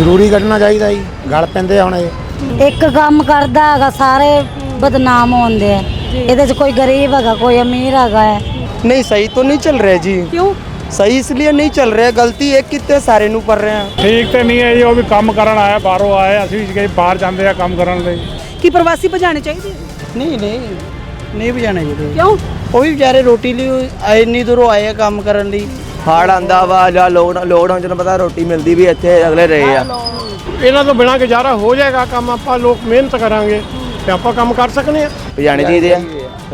ਜ਼ਰੂਰੀ ਕੱਢਣਾ ਚਾਹੀਦਾ ਜੀ ਗਲ ਪੈਂਦੇ ਆ ਹੁਣ ਇਹ ਇੱਕ ਕੰਮ ਕਰਦਾ ਹੈਗਾ ਸਾਰੇ ਬਦਨਾਮ ਹੁੰਦੇ ਆ ਇਹਦੇ 'ਚ ਕੋਈ ਗਰੀਬ ਹੈਗਾ ਕੋਈ ਅਮੀਰ ਹੈਗਾ ਹੈ नहीं सही तो नहीं चल रहा है जी ਕਿਉਂ सही इसलिए नहीं चल रहा है गलती एक कितने सारे नु कर रहे हैं ਠੀਕ ਤੇ ਨਹੀਂ ਹੈ ਜੀ ਉਹ ਵੀ ਕੰਮ ਕਰਨ ਆਇਆ ਬਾਹਰੋਂ ਆਇਆ ਅਸੀਂ ਵੀ ਕਈ ਬਾਹਰ ਜਾਂਦੇ ਆ ਕੰਮ ਕਰਨ ਲਈ ਕੀ ਪ੍ਰਵਾਸੀ ਭਜਾਣੇ ਚਾਹੀਦੇ ਨਹੀਂ ਨਹੀਂ ਨਹੀਂ ਬਜਾਣਾ ਜੀ ਕਿਉਂ ਉਹ ਵੀ ਵਿਚਾਰੇ ਰੋਟੀ ਲਈ ਆਏ ਇੰਨੀ ਦੂਰੋਂ ਆਏ ਆ ਕੰਮ ਕਰਨ ਲਈ ਹਾੜ ਆਂਦਾ ਵਾ ਜਾਂ ਲੋਕਡਾਊਨ ਚ ਪਤਾ ਰੋਟੀ ਮਿਲਦੀ ਵੀ ਇੱਥੇ ਅਗਲੇ ਰਹੇ ਆ। ਇਹਨਾਂ ਤੋਂ ਬਿਨਾਂ ਗੁਜ਼ਾਰਾ ਹੋ ਜਾਏਗਾ ਕੰਮ ਆਪਾਂ ਲੋਕ ਮਿਹਨਤ ਕਰਾਂਗੇ ਤੇ ਆਪਾਂ ਕੰਮ ਕਰ ਸਕਨੇ ਆ। ਭਜਾਣੇ ਚਾਹੀਦੇ ਆ।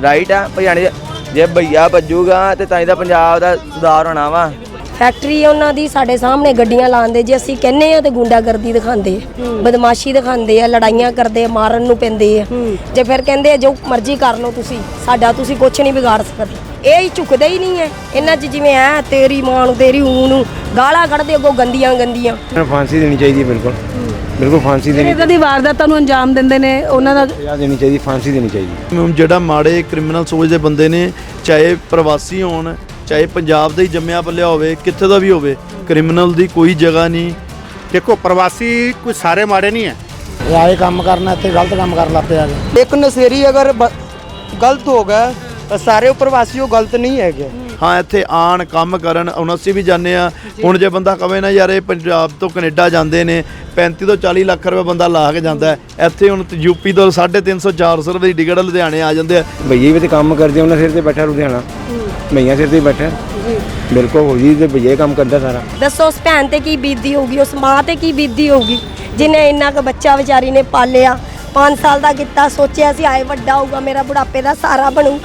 ਰਾਈਟ ਆ ਭਜਾਣੇ ਚਾ- ਜੇ ਭਈਆ ਭੱਜੂਗਾ ਤੇ ਤਾਂ ਹੀ ਤਾਂ ਪੰਜਾਬ ਦਾ ਸੁਧਾਰ ਹੋਣਾ ਵਾ। ਫੈਕਟਰੀ ਆ ਉਹਨਾਂ ਦੀ ਸਾਡੇ ਸਾਹਮਣੇ ਗੱਡੀਆਂ ਲਾਉਂਦੇ ਜੇ ਅਸੀਂ ਕਹਿੰਨੇ ਆ ਤੇ ਗੁੰਡਾਗਰਦੀ ਦਿਖਾਉਂਦੇ ਆ ਬਦਮਾਸ਼ੀ ਦਿਖਾਉਂਦੇ ਆ ਲੜਾਈਆਂ ਕਰਦੇ ਆ ਮਾਰਨ ਨੂੰ ਪੈਂਦੇ ਆ। ਜੇ ਫਿਰ ਕਹਿੰਦੇ ਆ ਜੋ ਮਰਜ਼ੀ ਕਰ ਲਓ ਤੁਸੀਂ ਸਾਡਾ ਤੁਸੀਂ ਕੁਝ ਨਹੀਂ ਵਿਗਾੜ ਸਕਦੇ। ਇਹ ਹੀ ਝੁਕਦੇ ਹੀ ਨਹੀਂ ਐ ਇਹਨਾਂ 'ਚ ਜਿਵੇਂ ਐ ਤੇਰੀ ਮਾਂ ਨੂੰ ਤੇਰੀ ਊ ਨੂੰ ਗਾਲਾਂ ਕੱਢਦੇ ਅੱਗੋਂ ਗੰਦੀਆਂ ਗੰਦੀਆਂ। ਫਾਂਸੀ ਦੇਣੀ ਚਾਹੀਦੀ ਹੈ ਬਿਲਕੁਲ। ਬਿਲਕੁਲ ਫਾਂਸੀ ਜਿਹੜੇ ਦੇਣੀ ਇਦਾਂ ਦੀ ਵਾਰਦਾਤਾਂ ਨੂੰ ਅੰਜਾਮ ਦਿੰਦੇ ਨੇ ਉਹਨਾਂ ਦਾ ਸਜ਼ਾ ਦੇਣੀ ਚਾਹੀਦੀ ਫਾਂਸੀ ਦੇਣੀ ਚਾਹੀਦੀ। ਜਿਹੜਾ ਮਾੜੇ ਕ੍ਰਿਮੀਨਲ ਸੋਚਦੇ ਬੰਦੇ ਨੇ ਚਾਹੇ ਪ੍ਰਵਾਸੀ ਹੋਣ ਚਾਹੇ ਪੰਜਾਬ ਦਾ ਹੀ ਜੰਮਿਆ ਪਲਿਆ ਹੋਵੇ ਕਿੱਥੇ ਦਾ ਵੀ ਹੋਵੇ ਕ੍ਰਿਮੀਨਲ ਦੀ ਕੋਈ ਜਗ੍ਹਾ ਨਹੀਂ। ਦੇਖੋ ਪ੍ਰਵਾਸੀ ਕੋਈ ਸਾਰੇ ਮਾੜੇ ਨਹੀਂ ਹੈ। ਆਏ ਕੰਮ ਕਰਨਾ ਇੱਥੇ ਗਲਤ ਕੰਮ ਕਰਨ ਲੱਗ ਪਿਆ ਜੀ। ਇੱਕ ਨਸ਼ੇਰੀ ਅਗਰ ਗਲਤ ਹੋ ਗਿਆ ਤਾਂ ਸਾਰੇ ਪ੍ਰਵਾਸੀ ਉਹ ਗਲਤ ਨਹੀਂ ਹੈਗੇ। ਹਾਂ ਇੱਥੇ ਆਣ ਕੰਮ ਕਰਨ ਹੁਣ ਅਸੀਂ ਵੀ ਜਾਂਦੇ ਆ ਹੁਣ ਜੇ ਬੰਦਾ ਕਵੇ ਨਾ ਯਾਰ ਇਹ ਪੰਜਾਬ ਤੋਂ ਕੈਨੇਡਾ ਜਾਂਦੇ ਨੇ 35 ਤੋਂ 40 ਲੱਖ ਰੁਪਏ ਬੰਦਾ ਲਾ ਕੇ ਜਾਂਦਾ ਇੱਥੇ ਹੁਣ ਯੂਪੀ ਤੋਂ 350 400 ਰੁਪਏ ਦੀ ਟਿਕਟ ਲੁਧਿਆਣੇ ਆ ਜਾਂਦੇ ਆ। ਭਈਏ ਵੀ ਤੇ ਕੰਮ ਕਰਦੇ ਉਹਨਾਂ ਸਿਰ ਤੇ ਬੈਠਾ ਲੁਧਿਆਣਾ। ਭਈਆ ਸਿਰ ਤੇ ਹੀ ਬੈਠਾ। ਬਿਲਕੁਲ ਹੋ ਜੀ ਤੇ ਭਈਏ ਕੰਮ ਕਰਦਾ ਸਾਰਾ। ਦੱਸੋ ਉਸ ਭੈਣ ਤੇ ਕੀ ਬੀਤਦੀ ਹੋਊਗੀ? ਉਸ ਮਾਂ ਤੇ ਕੀ ਬੀਤਦੀ ਹੋਊਗੀ? ਜਿਹਨੇ ਇੰਨਾ ਕੁ ਬੱਚਾ ਵਿਚਾਰੀ ਨੇ ਪਾਲਿਆ 5 ਸਾਲ ਦਾ ਕੀਤਾ ਸੋਚਿਆ ਸੀ ਆਏ ਵੱਡਾ ਹੋਊਗਾ ਮੇਰਾ ਬੁਢਾਪੇ ਦਾ ਸਾਰਾ ਬਣੂ।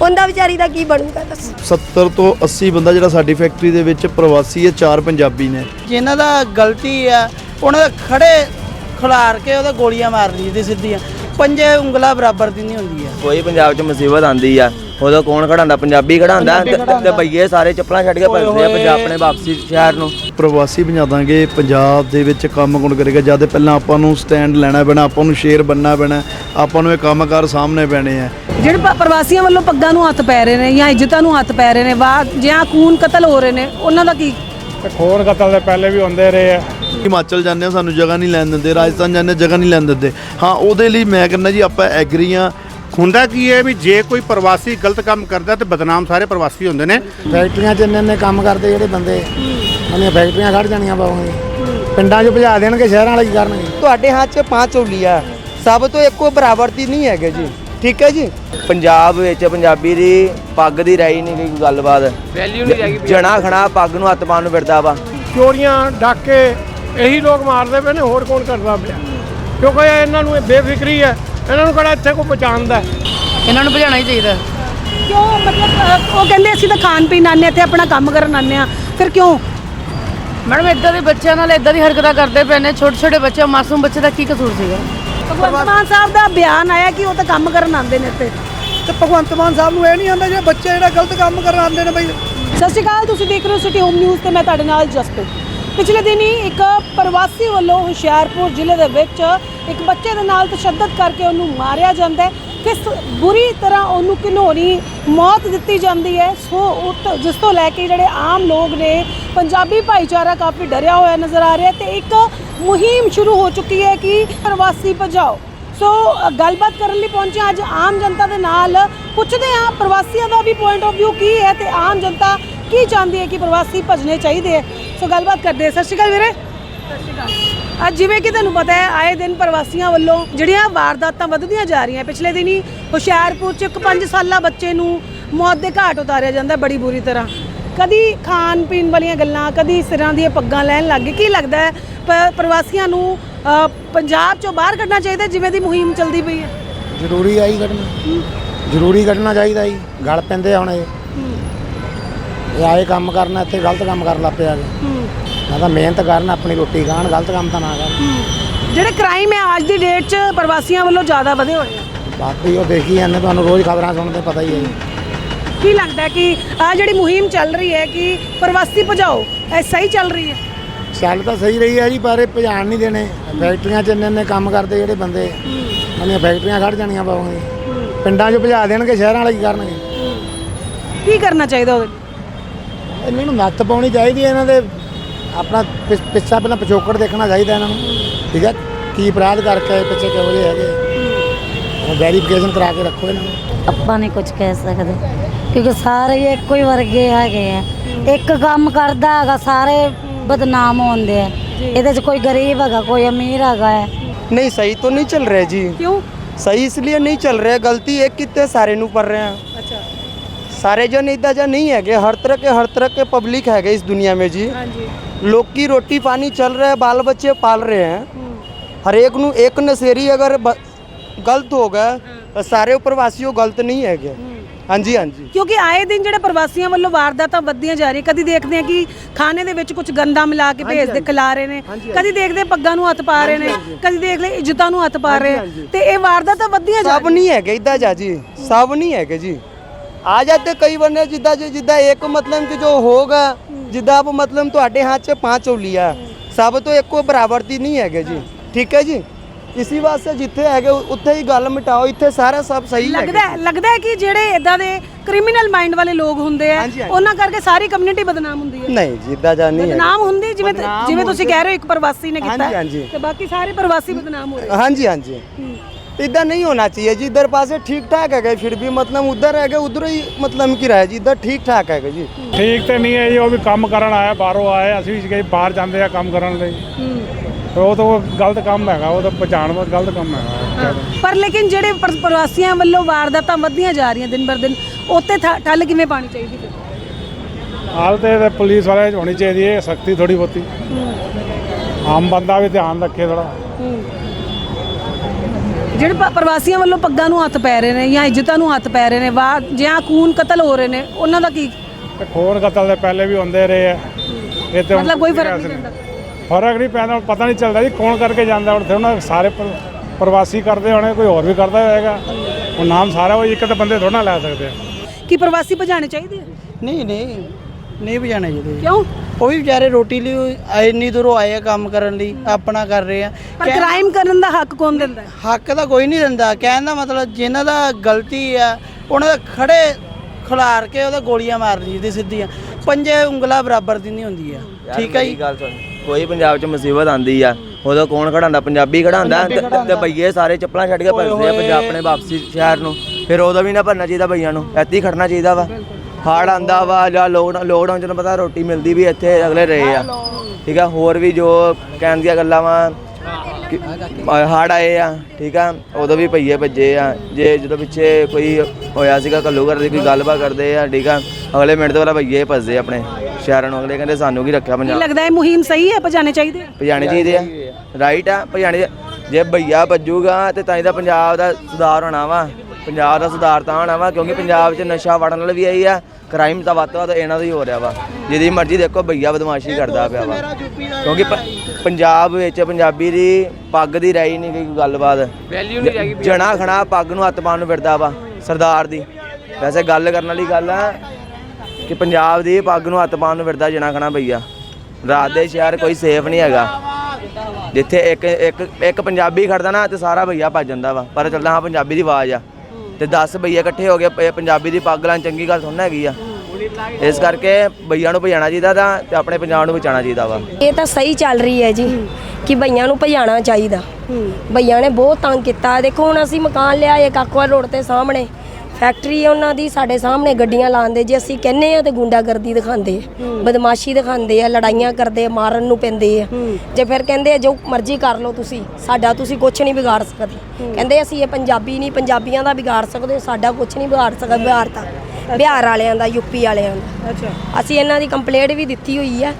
ਉਹਦਾ ਵਿਚਾਰੀ ਦਾ ਕੀ ਬਣੂਗਾ ਦੱਸੋ? 70 ਤੋਂ 80 ਬੰਦਾ ਜਿਹੜਾ ਸਾਡੀ ਫੈਕਟਰੀ ਦੇ ਵਿੱਚ ਪ੍ਰਵਾਸੀ ਹੈ ਚਾਰ ਪੰਜਾਬੀ ਨੇ। ਜਿਨ੍ਹਾਂ ਦਾ ਗਲਤੀ ਆ ਉਹਨਾਂ ਦਾ ਖੜੇ ਖਿਲਾਰ ਕੇ ਉਹਦਾ ਗੋਲੀਆਂ ਮਾਰ ਦੀ ਸਿੱਧੀਆਂ ਪੰਜੇ ਉਂਗਲਾਂ ਬਰਾਬਰ ਦੀ ਨਹੀਂ ਹੁੰਦੀ ਆ। ਕੋਈ ਪੰਜਾਬ 'ਚ ਮੁਸੀਬਤ ਆਂਦੀ ਆ ਉਦੋਂ ਕੌਣ ਖੜਾਉਂਦਾ? ਪੰਜਾਬੀ ਖੜਾਉਂਦਾ? ਤੇ- ਭਈਏ ਸਾਰੇ ਚੱਪਲਾਂ ਛੱਡ ਕੇ ਭੱਜਦੇ ਆ ਪੰਜਾਬ ਆਪਣੇ ਵਾਪਸੀ ਸ਼ਹਿਰ ਨੂੰ। ਪ੍ਰਵਾਸੀ ਬਣਾ ਦਾਂਗੇ ਪੰਜਾਬ ਦੇ ਵਿੱਚ ਕੰਮ ਕੌਣ ਕਰੇਗਾ? ਜਦ ਪਹਿਲਾਂ ਆਪਾਂ ਨੂੰ ਸਟੈਂਡ ਲੈਣਾ ਪੈਣਾ ਆਪਾਂ ਨੂੰ ਸ਼ੇਰ ਬੰਨਣਾ ਪੈਣਾ ਆਪਾਂ ਨੂੰ ਇਹ ਕੰਮਕਾਰ ਸਾਹਮਣੇ ਪੈਣੇ ਆ। ਜਿਹੜੇ ਪ੍ਰਵਾਸੀਆਂ ਵੱਲੋਂ ਪੱਗਾਂ ਨੂੰ ਹੱਥ ਪੈ ਰਹੇ ਨੇ ਜਾਂ ਇੱਜ਼ਤਾਂ ਨੂੰ ਹੱਥ ਪੈ ਰਹੇ ਨੇ ਵਾ ਜਾਂ ਖੂਨ ਕਤਲ ਹੋ ਰਹੇ ਨੇ ਉਹਨਾਂ ਦਾ ਕੀ? ਖੋਰ ਕਤਲ ਦੇ ਪਹਿਲੇ ਵੀ ਹੁੰਦੇ ਰਹੇ ਆ। ਹਿਮਾਚਲ ਜਾਂਦੇ ਹਾਂ ਸਾਨੂੰ ਜਗ੍ਹਾ ਨਹੀਂ ਲੈਣ ਦਿੰਦੇ ਰਾਜਸਥਾਨ ਜਾਂਦੇ ਜਗ੍ਹਾ ਨਹੀਂ ਲੈਣ ਦਿੰਦੇ। ਹਾਂ ਉਹਦੇ ਲਈ ਮੈਂ ਕਹਿੰਦਾ ਜੀ ਆਪਾਂ ਐਗਰੀ ਹਾਂ। ਹੁੰਦਾ ਕੀ ਹੈ ਵੀ ਜੇ ਕੋਈ ਪ੍ਰਵਾਸੀ ਗਲਤ ਕੰਮ ਕਰਦਾ ਤੇ ਬਦਨਾਮ ਸਾਰੇ ਪ੍ਰਵਾਸੀ ਹੁੰਦੇ ਨੇ। ਫੈਕਟਰੀਆਂ 'ਚ ਇੰਨੇ ਇੰਨੇ ਕੰਮ ਕਰਦੇ ਜਿਹੜੇ ਬੰਦੇ ਉਹਨੀਆਂ ਫੈਕਟਰੀਆਂ ਖੜ ਜਾਣੀਆਂ ਪਾਉਂਗੇ ਪਿੰਡਾਂ 'ਚ ਭਜਾ ਦੇਣਗੇ ਸ਼ਹਿਰਾਂ ਵਾਲੇ ਕੀ ਕਰਨਗੇ? ਤੁਹਾਡੇ ਹੱਥ 'ਚ ਪੰਜ ਉਂਗਲੀਆਂ ਸਭ ਤੋਂ ਇੱਕੋ ਬਰਾਬਰ ਦੀ ਨਹੀਂ ਹੈਗੇ ਜੀ। ਠੀਕ ਹੈ ਜੀ? ਪੰਜਾਬ ਵਿੱਚ ਪੰਜਾਬੀ ਦੀ ਪੱਗ ਦੀ ਰਹੀ ਨਹੀਂ ਕੋਈ ਗੱਲਬਾਤ। ਵੈਲਿਊ ਨਹੀਂ ਰਹੀ ਜਣਾ ਖਣਾ ਪੱਗ ਨੂੰ ਹੱਥ ਪਾਉਣ ਨੂੰ ਫਿਰਦਾ ਵਾ। ਚੋਰੀਆਂ ਡਾਕੇ ਇਹੀ ਲੋਕ ਮਾਰਦੇ ਪਏ ਨੇ ਹੋਰ ਕੌਣ ਕਰਦਾ ਪਿਆ? ਕਿਉਂਕਿ ਇਹ ਇਹਨਾਂ ਨੂੰ ਇਹ ਬੇਫਿਕਰੀ ਹੈ ਇਹਨਾਂ ਨੂੰ ਕਿਹੜਾ ਇੱਥੇ ਕੋਈ ਪਛਾਣਦਾ ਇਹਨਾਂ ਨੂੰ ਭਜਾਣਾ ਹੀ ਚਾਹੀਦਾ ਕਿਉਂ? ਮਤਲਬ ਉਹ ਕਹਿੰਦੇ ਅਸੀਂ ਤਾਂ ਖਾਣ ਪੀਣ ਆਨੇ ਇੱਥੇ ਆਪਣਾ ਕੰਮ ਕਰਨ ਆਨੇ ਆ ਫਿਰ ਕਿਉਂ? ਮੈਡਮ ਇਦਾਂ ਦੇ ਬੱਚਿਆਂ ਨਾਲ ਇਦਾਂ ਦੀ ਹਰਕਤਾਂ ਕਰਦੇ ਪਏ ਨੇ ਛੋਟੇ ਛੋਟੇ ਬੱਚੇ ਮਾਸੂਮ ਬੱਚੇ ਦਾ ਕੀ ਕਸੂਰ ਸੀਗਾ? ਭਗਵੰਤ ਮਾਨ ਸਾਹਿਬ ਦਾ ਬਿਆਨ ਆਇਆ ਕਿ ਉਹ ਤਾਂ ਕੰਮ ਕਰਨ ਆਉਂਦੇ ਨੇ ਇੱਥੇ। ਤੇ ਭਗਵੰਤ ਮਾਨ ਸਾਹਿਬ ਨੂੰ ਇਹ ਨਹੀਂ ਆਉਂਦਾ ਜੇ ਬੱਚੇ ਜਿਹੜਾ ਗਲਤ ਕੰਮ ਕਰਨ ਆਉਂਦੇ ਨੇ ਬਈ। ਸਤਿ ਸ਼੍ਰੀ ਅਕਾਲ ਤੁਸੀਂ ਦੇਖ ਰਹੇ ਹੋ ਸਿਟੀ ਹੋਮ ਨਿਊਜ਼ ਤੇ ਮੈਂ ਤੁਹਾਡੇ ਨਾਲ ਜਸਪ੍ਰੀਤ। ਪਿਛਲੇ ਦਿਨੀ ਇੱਕ ਪ੍ਰਵਾਸੀ ਵੱਲੋਂ ਹੁਸ਼ਿਆਰਪੁਰ ਜ਼ਿਲ੍ਹੇ ਦੇ ਵਿੱਚ ਇੱਕ ਬੱਚੇ ਦੇ ਨਾਲ ਤਸ਼ੱਦਦ ਕਰਕੇ ਉਹਨੂੰ ਮਾਰਿਆ ਜਾਂਦਾ ਹੈ। ਕਿਸ ਬੁਰੀ ਤਰ੍ਹਾਂ ਉਹਨੂੰ ਘਿਨੌਣੀ ਮੌਤ ਦਿੱਤੀ ਜਾਂਦੀ ਹੈ, ਸੋ ਉਤ- ਜਿਸ ਤੋਂ ਲੈ ਕੇ ਜਿਹੜੇ ਆਮ ਲੋਕ ਨੇ, ਪੰਜਾਬੀ ਭਾਈਚਾਰਾ ਕਾਫੀ ਡਰਿਆ ਹੋਇਆ ਨਜ਼ਰ ਆ ਰਿਹਾ ਤੇ ਇੱਕ ਮੁਹਿੰਮ ਸ਼ੁਰੂ ਹੋ ਚੁੱਕੀ ਹੈ ਕਿ ਪ੍ਰਵਾਸੀ ਭਜਾਓ। ਸੋ ਗੱਲਬਾਤ ਕਰਨ ਲਈ ਪਹੁੰਚੇ ਅੱਜ ਆਮ ਜਨਤਾ ਦੇ ਨਾਲ ਪੁੱਛਦੇ ਹਾਂ, ਪ੍ਰਵਾਸੀਆਂ ਦਾ ਵੀ ਪੁਆਇੰਟ ਆਫ View ਕੀ ਹੈ ਤੇ ਆਮ ਜਨਤਾ ਕੀ ਚਾਹੁੰਦੀ ਹੈ ਕਿ ਪ੍ਰਵਾਸੀ ਭਜਨੇ ਚਾਹੀਦੇ ਹੈ? ਸੋ ਗੱਲਬਾਤ ਕਰਦੇ ਹਾਂ। ਸਤਿ ਸ਼੍ਰੀ ਅਕਾਲ ਵੀਰੇ। ਅੱਜ ਜਿਵੇਂ ਕਿ ਤੁਹਾਨੂੰ ਪਤਾ ਹੈ ਆਏ ਦਿਨ ਪ੍ਰਵਾਸੀਆਂ ਵੱਲੋਂ ਜਿਹੜੀਆਂ ਵਾਰਦਾਤਾਂ ਵੱਧਦੀਆਂ ਜਾ ਰਹੀਆਂ ਪਿਛਲੇ ਦਿਨੀ ਹੁਸ਼ਿਆਰਪੁਰ ਚ ਇੱਕ 5 ਸਾਲਾ ਬੱਚੇ ਨੂੰ ਮੌਤ ਦੇ ਘਾਟ ਉਤਾਰਿਆ ਜਾਂਦਾ ਬੜੀ ਬੁਰੀ ਤਰ੍ਹਾਂ। ਕਦੀ ਖਾਣ ਪੀਣ ਵਾਲੀਆਂ ਗੱਲਾਂ ਕਦੀ ਸਿਰਾਂ ਦੀਆਂ ਪੱਗਾਂ ਲੈਣ ਲੱਗ ਗਏ। ਕੀ ਲੱਗਦਾ ਹੈ ਪ੍ਰਵਾਸੀਆਂ ਨੂੰ ਪੰਜਾਬ ਚੋਂ ਬਾਹਰ ਕੱਢਣਾ ਚਾਹੀਦਾ ਜਿਵੇਂ ਦੀ ਮੁਹਿੰਮ ਚੱਲਦੀ ਪਈ ਹੈ? ਜ਼ਰੂਰੀ ਆ ਜੀ ਕੱਢਣਾ। ਜ਼ਰੂਰੀ ਕੱਢਣਾ ਚਾਹੀਦਾ ਜੀ। ਗਲ ਪੈਂਦੇ ਹੁਣ ਇਹ। ਇਹ ਆਏ ਕੰਮ ਕਰਨਾ ਇੱਥੇ ਗਲਤ ਕੰਮ ਕਰਨ ਲੱਗ ਪਿਆ ਮੈਂ ਤਾਂ ਮਿਹਨਤ ਕਰਨ ਆਪਣੀ ਰੋਟੀ ਖਾਣ ਗਲਤ ਕੰਮ ਤਾਂ ਨਾ ਕਰਨ। ਜਿਹੜੇ ਕ੍ਰਾਈਮ ਹੈ ਅੱਜ ਦੀ ਡੇਟ 'ਚ ਪ੍ਰਵਾਸੀਆਂ ਵੱਲੋਂ ਜ਼ਿਆਦਾ ਵਧੇ ਹੋਏ ਆ। ਬਾਕੀ ਉਹ ਦੇਖੀ ਜਾਂਦੇ ਤੁਹਾਨੂੰ ਰੋਜ਼ ਖਬਰਾਂ ਸੁਣਦੇ ਪਤਾ ਹੀ ਹੈ ਕੀ ਲੱਗਦਾ ਕਿ ਆ ਜਿਹੜੀ ਮੁਹਿੰਮ ਚੱਲ ਰਹੀ ਹੈ ਕਿ ਪ੍ਰਵਾਸੀ ਭਜਾਓ ਇਹ ਸਹੀ ਚੱਲ ਰਹੀ ਹੈ? ਚੱਲ ਤਾਂ ਸਹੀ ਰਹੀ ਹੈ ਜੀ ਪਰ ਇਹ ਭਜਾਣ ਨਹੀਂ ਦੇਣੇ। ਫੈਕਟਰੀਆਂ 'ਚ ਇੰਨੇ ਇੰਨੇ ਕੰਮ ਕਰਦੇ ਜਿਹੜੇ ਬੰਦੇ। ਉਹਨੀਆਂ ਫੈਕਟਰੀਆਂ ਖੜ ਜਾਣੀਆਂ ਪਾਉਂਗੇ। ਪਿੰਡਾਂ 'ਚ ਭਜਾ ਦੇਣਗੇ ਸ਼ਹਿਰਾਂ ਵਾਲੇ ਕੀ ਕਰਨਗੇ? ਕੀ ਕਰਨਾ ਚਾਹੀਦਾ ਉਹਦੇ? ਇਹਨਾਂ ਨੂੰ ਨੱਥ ਪਾਉਣੀ ਚਾਹੀਦੀ ਹੈ ਇਹਨਾਂ ਦੇ ਆਪਣਾ ਪਿ- ਪਿੱਛਾ ਪਹਿਲਾਂ ਪਿਛੋਕੜ ਦੇਖਣਾ ਚਾਹੀਦਾ ਇਹਨਾਂ ਨੂੰ ਠੀਕ ਹੈ ਕੀ ਅਪਰਾਧ ਕਰਕੇ ਆਏ, ਪਿੱਛੇ ਕਿਹੋ ਜਿਹੇ ਹੈਗੇ ਉਹ ਵੈਰੀਫਿਕੇਸ਼ਨ ਕਰਾ ਕੇ ਰੱਖੋ ਇਹਨਾਂ ਨੂੰ ਆਪਾਂ ਨਹੀਂ ਕੁਝ ਕਹਿ ਸਕਦੇ ਕਿਉਂਕਿ ਸਾਰੇ ਹੀ ਇੱਕੋ ਹੀ ਵਰਗੇ ਹੈਗੇ ਆ ਇੱਕ ਕੰਮ ਕਰਦਾ ਹੈਗਾ ਸਾਰੇ ਬਦਨਾਮ ਹੁੰਦੇ ਆ ਇਹਦੇ 'ਚ ਕੋਈ ਗਰੀਬ ਹੈਗਾ ਕੋਈ ਅਮੀਰ ਹੈਗਾ ਹੈ नहीं सही तो नहीं चल रहा है जी ਕਿਉਂ सही इसलिए नहीं चल रहा है गलती एक कितने सारे नु पड़ रहे हैं ਅੱਛਾ सारे जन इदा जा नहीं है कि हर तरह के हर तरह के पब्लिक है इस दुनिया में जी ਹਾਂਜੀ लोग की रोटी पानी चल रहा है बाल बच्चे पाल रहे हैं हर एक नु एक नशेरी अगर ब- गलत हो गया तो सारे प्रवासियों गलत नहीं है क्या हाँ जी हाँ जी ਕਿਉਂਕਿ ਆਏ ਦਿਨ ਜਿਹੜੇ ਪ੍ਰਵਾਸੀਆਂ ਵੱਲੋਂ ਵਾਰਦਾਤਾਂ ਵੱਧਦੀਆਂ ਜਾ ਰਹੀਆਂ ਕਦੀ ਦੇਖਦੇ ਆ ਕਿ ਖਾਣੇ ਦੇ ਵਿੱਚ ਕੁਝ ਗੰਦਾ ਮਿਲਾ ਕੇ ਭੇਜਦੇ ਖਿਲਾ ਰਹੇ ਨੇ ਕਦੀ ਦੇਖਦੇ ਪੱਗਾਂ ਨੂੰ ਹੱਥ ਪਾ ਰਹੇ ਨੇ ਕਦੀ ਦੇਖਦੇ ਇੱਜ਼ਤਾਂ ਨੂੰ ਹੱਥ ਪਾ ਰਹੇ ਆ ਤੇ ਇਹ ਵਾਰਦਾਤਾਂ ਵੱਧਦੀਆਂ ਜਾ सब नहीं है कि इदा जा जी सब नहीं है कि जी ਆ ਜਾਂਦੇ ਕਈ ਬੰਦੇ ਜਿੱਦਾਂ ਜਿੱਦਾਂ ਇੱਕ ਮਤਲਬ ਕਿ ਜੋ ਹੋਗਾ ਜਿੱਦਾਂ ਆਪ ਮਤਲਬ ਤੁਹਾਡੇ ਹੱਥ 'ਚ ਪੰਜ ਔਲੀਆ ਸਭ ਤੋਂ ਇੱਕੋ ਬਰਾਬਰ ਨਹੀਂ ਹੈਗੇ ਜੀ। ਠੀਕ ਹੈ ਜੀ? ਇਸੀ ਵਾਸਤੇ ਜਿੱਥੇ ਹੈਗੇ ਉੱਥੇ ਹੀ ਗੱਲ ਮਿਟਾਓ। ਇੱਥੇ ਸਾਰਾ ਸਭ ਸਹੀ ਲੱਗਦਾ ਲੱਗਦਾ ਹੈ ਕਿ ਜਿਹੜੇ ਇਦਾਂ ਦੇ ਕ੍ਰਿਮੀਨਲ ਮਾਈਂਡ ਵਾਲੇ ਲੋਕ ਹੁੰਦੇ ਆ ਉਹਨਾਂ ਕਰਕੇ ਸਾਰੀ ਕਮਿਊਨਿਟੀ ਬਦਨਾਮ ਹੁੰਦੀ ਹੈ। ਨਹੀਂ ਜਿੱਦਾਂ ਜਾਂ ਨਹੀਂ ਬਦਨਾਮ ਹੁੰਦੀ ਜਿਵੇਂ ਜਿਵੇਂ ਤੁਸੀਂ ਕਹਿ ਰਹੇ ਹੋ ਇੱਕ ਪ੍ਰਵਾਸੀ ਨੇ ਕੀਤਾ। ਤੇ ਬਾਕੀ ਸਾਰੇ ਪ੍ਰਵਾਸੀ ਬਦਨਾਮ ਹੋ ਰਹੇ। ਹਾਂਜੀ ਹਾਂਜੀ। इधर नहीं होना चाहिए जी इधर पास ठीक ठाक है फिर भी मतलब उधर है उधर ही मतलब की रहा है जी इधर ठीक ठाक है जी ਠੀਕ ਤੇ ਨਹੀਂ ਹੈ ਜੀ ਉਹ ਵੀ ਕੰਮ ਕਰਨ ਆਇਆ ਬਾਹਰੋਂ ਆਏ ਅਸੀਂ ਵੀ ਕਈ ਬਾਹਰ ਜਾਂਦੇ ਆ ਕੰਮ ਕਰਨ ਲਈ ਤੇ ਉਹ ਤਾਂ ਉਹ ਗਲਤ ਕੰਮ ਹੈਗਾ ਉਹ ਤਾਂ ਪਛਾਣ ਵਾ ਗਲਤ ਕੰਮ ਹੈਗਾ ਪਰ ਲੇਕਿਨ ਜਿਹੜੇ ਪਰ- ਪ੍ਰਵਾਸੀਆਂ ਵੱਲੋਂ ਵਾਰਦਾਤਾਂ ਵੱਧਦੀਆਂ ਜਾ ਰਹੀਆਂ ਦਿਨ ਬਰ ਦਿਨ ਉੱਤੇ ਠ- ਠੱਲ ਕਿਵੇਂ ਪਾਣੀ ਚਾਹੀਦੀ ਫਿਰ ਹਾਲ ਤੇ ਇਹਦੇ ਪੁਲਿਸ ਵਾਲੇ 'ਚ ਹੋਣੀ ਚਾਹੀਦੀ ਹੈ ਸਖਤੀ ਥੋੜੀ ਬਹੁਤੀ ਆਮ ਬੰਦਾ ਵੀ ਧਿਆਨ ਰੱਖੇ ਥੋੜਾ ਜਿਹੜੇ ਪ- ਪ੍ਰਵਾਸੀਆਂ ਵੱਲੋਂ ਪੱਗਾਂ ਨੂੰ ਹੱਥ ਪੈ ਰਹੇ ਨੇ ਜਾਂ ਇੱਜ਼ਤਾਂ ਨੂੰ ਹੱਥ ਪੈ ਰਹੇ ਨੇ ਵਾਹ ਜਾਂ ਖੂਨ ਕਤਲ ਹੋ ਰਹੇ ਨੇ ਉਹਨਾਂ ਦਾ ਕੀ? ਤੇ ਖੋਰ ਕਤਲ ਦੇ ਪਹਿਲੇ ਵੀ ਹੁੰਦੇ ਰਹੇ ਆ। ਇਹ ਤੇ ਹੁਣ ਮਤਲਬ ਕੋਈ ਫ਼ਰਕ ਨਹੀਂ। ਪੈਂਦਾ। ਫ਼ਰਕ ਨਹੀਂ ਪੈਂਦਾ ਪਤਾ ਨਹੀਂ ਚੱਲਦਾ ਜੀ ਕੌਣ ਕਰਕੇ ਜਾਂਦਾ ਉੱਥੇ ਉਹਨਾਂ ਸਾਰੇ ਪਰ- ਪ੍ਰਵਾਸੀ ਕਰਦੇ ਹੋਣੇ ਕੋਈ ਹੋਰ ਵੀ ਕਰਦਾ ਹੋਏਗਾ। ਉਹ ਨਾਮ ਸਾਰਾ ਉਹ ਇੱਕ ਤਾਂ ਬੰਦੇ ਥੋੜਾ ਲੈ ਸਕਦੇ ਆ। ਕੀ ਪ੍ਰਵਾਸੀ ਭਜਾਣੇ ਚਾਹੀਦੇ ਆ? ਨਹੀਂ ਨਹੀਂ। ਨਹੀਂ ਵਜਾਣੇ ਚਾਹੀਦੇ। ਕਿਉਂ? ਉਹ ਵੀ ਵਿਚਾਰੇ ਰੋਟੀ ਲਈ ਆਏ ਇੰਨੀ ਦੂਰੋਂ ਆਏ ਆ ਕੰਮ ਕਰਨ ਲਈ ਆਪਣਾ ਕਰ ਰਹੇ ਆ। ਪਰ ਕ੍ਰਾਈਮ ਕਰਨ ਦਾ ਹੱਕ ਕੌਣ ਦਿੰਦਾ? ਹੈ ਹੱਕ ਤਾਂ ਕੋਈ ਨਹੀਂ ਦਿੰਦਾ। ਕਹਿਣ ਦਾ ਮਤਲਬ ਜਿਨ੍ਹਾਂ ਦਾ ਗਲਤੀ ਆ ਉਹਨਾਂ ਦਾ ਖੜੇ ਖਿਲਾਰ ਕੇ ਉਹਦੇ ਗੋਲੀਆਂ ਮਾਰ ਦੀ ਸਿੱਧੀਆਂ। ਪੰਜੇ ਉਂਗਲਾਂ ਬਰਾਬਰ ਦੀ ਨਹੀਂ ਹੁੰਦੀ ਆ। ਠੀਕ ਹੈ ਜੀ? ਗੱਲ ਸੁਣ। ਕੋਈ ਪੰਜਾਬ 'ਚ ਮੁਸੀਬਤ ਆਂਦੀ ਆ ਉਦੋਂ ਕੌਣ ਖੜਾਉਂਦਾ? ਪੰਜਾਬੀ ਖੜਾਉਂਦਾ? ਤੇ- ਤੇ ਭਈਏ ਸਾਰੇ ਚੱਪਲਾਂ ਛੱਡ ਕੇ ਭੱਜਦੇ ਆ ਪੰਜਾਬ ਆਪਣੇ ਵਾਪਸੀ ਸ਼ਹਿਰ ਨੂੰ। ਫਿਰ ਉਦੋਂ ਵੀ ਨਾ ਭਰਨਾ ਚਾਹੀਦਾ ਭਈਆਂ ਨੂੰ। ਇੱਥੇ ਹੀ ਖੜਨਾ ਚਾਹੀਦਾ ਵਾ। ਹਾੜ ਆਂਦਾ ਵਾ ਜਾਂ ਲੋਕਡਾਊਨ 'ਚ ਤੁਹਾਨੂੰ ਪਤਾ ਰੋਟੀ ਮਿਲਦੀ ਵੀ ਇੱਥੇ ਅਗਲੇ ਰਹੇ ਆ। ਠੀਕ ਆ ਹੋਰ ਵੀ ਜੋ ਕਹਿਣ ਦੀਆਂ ਗੱਲਾਂ ਵਾ ਹਾੜ ਆਏ ਆ ਠੀਕ ਆ ਉਦੋਂ ਵੀ ਭਈਏ ਭੱਜੇ ਆ। ਜੇ ਜਦੋਂ ਪਿੱਛੇ ਕੋਈ ਹੋਇਆ ਸੀਗਾ ਕੱਲੂ ਕਰਦੇ ਕੋਈ ਗੱਲਬਾਤ ਕਰਦੇ ਆ ਠੀਕ ਆ ਅਗਲੇ ਮਿੰਟ ਤੋਂ ਬਾਅਦ ਭਈਏ ਭੱਜਦੇ ਆਪਣੇ ਸ਼ਹਿਰਾਂ ਨੂੰ ਅਗਲੇ ਕਹਿੰਦੇ ਸਾਨੂੰ ਕੀ ਰੱਖਿਆ ਪੰਜਾਬ? ਲੱਗਦਾ ਹੈ ਮੁਹਿੰਮ ਸਹੀ ਹੈ ਭਜਾਣੇ ਚਾਹੀਦੇ ਆ? ਭਜਾਣੇ ਚਾਹੀਦੇ ਆ। ਰਾਈਟ ਆ ਭਜਾਣੇ ਜੇ ਭਈਆ ਭੱਜੂਗਾ ਤੇ ਤਾਂ ਹੀ ਤਾਂ ਪੰਜਾਬ ਦਾ ਸੁਧਾਰ ਹੋਣਾ ਵਾ। ਪੰਜਾਬ ਦਾ ਸੁਧਾਰ ਤਾਂ ਹੋਣਾ ਵਾ ਕਿਉਂਕਿ ਪੰਜਾਬ 'ਚ ਨਸ਼ਾ ਵੜਨ ਵਾਲ ਵੀ ਆਈ ਆ ਕ੍ਰਾਈਮ ਤਾਂ ਵੱਧ ਤੋਂ ਵੱਧ ਇਹਨਾਂ ਦਾ ਹੀ ਹੋ ਰਿਹਾ ਵਾ। ਜਿਹਦੀ ਮਰਜ਼ੀ ਦੇਖੋ ਭਈਆ ਬਦਮਾਸ਼ੀ ਕਰਦਾ ਪਿਆ ਵਾ। ਕਿਉਂਕਿ ਪ- ਪੰਜਾਬ ਵਿੱਚ ਪੰਜਾਬੀ ਦੀ ਪੱਗ ਦੀ ਰਹੀ ਨਹੀਂ ਕੋਈ ਗੱਲਬਾਤ। ਵੈਲਿਊ ਨਹੀਂ ਰਹੀ ਜਣਾ ਖਣਾ ਪੱਗ ਨੂੰ ਹੱਥ ਪਾਉਣ ਨੂੰ ਫਿਰਦਾ ਵਾ ਸਰਦਾਰ ਦੀ। ਵੈਸੇ ਗੱਲ ਕਰਨ ਵਾਲੀ ਗੱਲ ਆ ਕਿ ਪੰਜਾਬ ਦੀ ਪੱਗ ਨੂੰ ਹੱਥ ਪਾਉਣ ਨੂੰ ਫਿਰਦਾ ਜਣਾ ਖਣਾ ਭਈਆ ਰਾਤ ਦੇ ਸ਼ਹਿਰ ਕੋਈ ਸੇਫ ਨਹੀਂ ਹੈਗਾ। ਜਿੱਥੇ ਇੱਕ ਇੱਕ ਇੱਕ ਪੰਜਾਬੀ ਖੜਦਾ ਨਾ ਤੇ ਸਾਰਾ ਭਈਆ ਭੱਜ ਜਾਂਦਾ ਵਾ। ਪਰ ਚੱਲਦਾ ਹਾਂ ਪੰਜਾਬੀ ਦੀ ਆਵਾਜ਼ ਆ। ਤੇ 10 ਭਈਏ ਇਕੱਠੇ ਹੋ ਗਏ ਪੰਜਾਬੀ ਦੀ ਪੱਗ ਲਾਂ ਚੰਗੀ ਗੱਲ ਥੋੜਾ ਹੈਗੀ ਆ। ਇਸ ਕਰਕੇ ਭਈਆ ਨੂੰ ਭਜਾਣਾ ਚਾਹੀਦਾ ਤਾਂ ਤੇ ਆਪਣੇ ਪੰਜਾਬ ਨੂੰ ਬਚਾਉਣਾ ਚਾਹੀਦਾ ਵਾ। ਇਹ ਤਾਂ ਸਹੀ ਚੱਲ ਰਹੀ ਹੈ ਜੀ, ਕਿ ਭਈਆਂ ਨੂੰ ਭਜਾਣਾ ਚਾਹੀਦਾ। ਭਈਆਂ ਨੇ ਬਹੁਤ ਤੰਗ ਕੀਤਾ। ਦੇਖੋ ਹੁਣ ਅਸੀਂ ਮਕਾਨ ਲਿਆ ਇਹ ਕਾਕੋਵਾਲ ਰੋਡ ਤੇ ਸਾਹਮਣੇ। ਫੈਕਟਰੀ ਹੈ ਉਹਨਾਂ ਦੀ ਸਾਡੇ ਸਾਹਮਣੇ ਗੱਡੀਆਂ ਲਾਉਂਦੇ ਜੇ ਅਸੀਂ ਕਹਿੰਨੇ ਆ ਤੇ ਗੁੰਡਾਗਰਦੀ ਦਿਖਾਉਂਦੇ ਆ ਬਦਮਾਸ਼ੀ ਦਿਖਾਉਂਦੇ ਆ ਲੜਾਈਆਂ ਕਰਦੇ ਆ ਮਾਰਨ ਨੂੰ ਪੈਂਦੇ ਆ। ਜੇ ਫਿਰ ਕਹਿੰਦੇ ਆ ਜੋ ਮਰਜ਼ੀ ਕਰ ਲਓ ਤੁਸੀਂ ਸਾਡਾ ਤੁਸੀਂ ਕੁਝ ਨਹੀਂ ਵਿਗਾੜ ਸਕਦੇ। ਕਹਿੰਦੇ ਅਸੀਂ ਇਹ ਪੰਜਾਬੀ ਨਹੀਂ ਪੰਜਾਬੀਆਂ ਦਾ ਵਿਗਾੜ ਸਕਦੇ ਸਾਡਾ ਕੁਝ ਨਹੀਂ ਵਿਗਾੜ ਸਕਦਾ ਬਿਹਾਰ ਦਾ ਬਿਹਾਰ ਵਾਲਿਆਂ ਦਾ ਯੂਪੀ ਵਾਲਿਆਂ ਦਾ। ਅੱਛਾ। ਅਸੀਂ ਇਹਨਾਂ ਦੀ ਕੰਪਲੇਂਟ ਵੀ ਦਿੱਤੀ ਹੋਈ ਹੈ।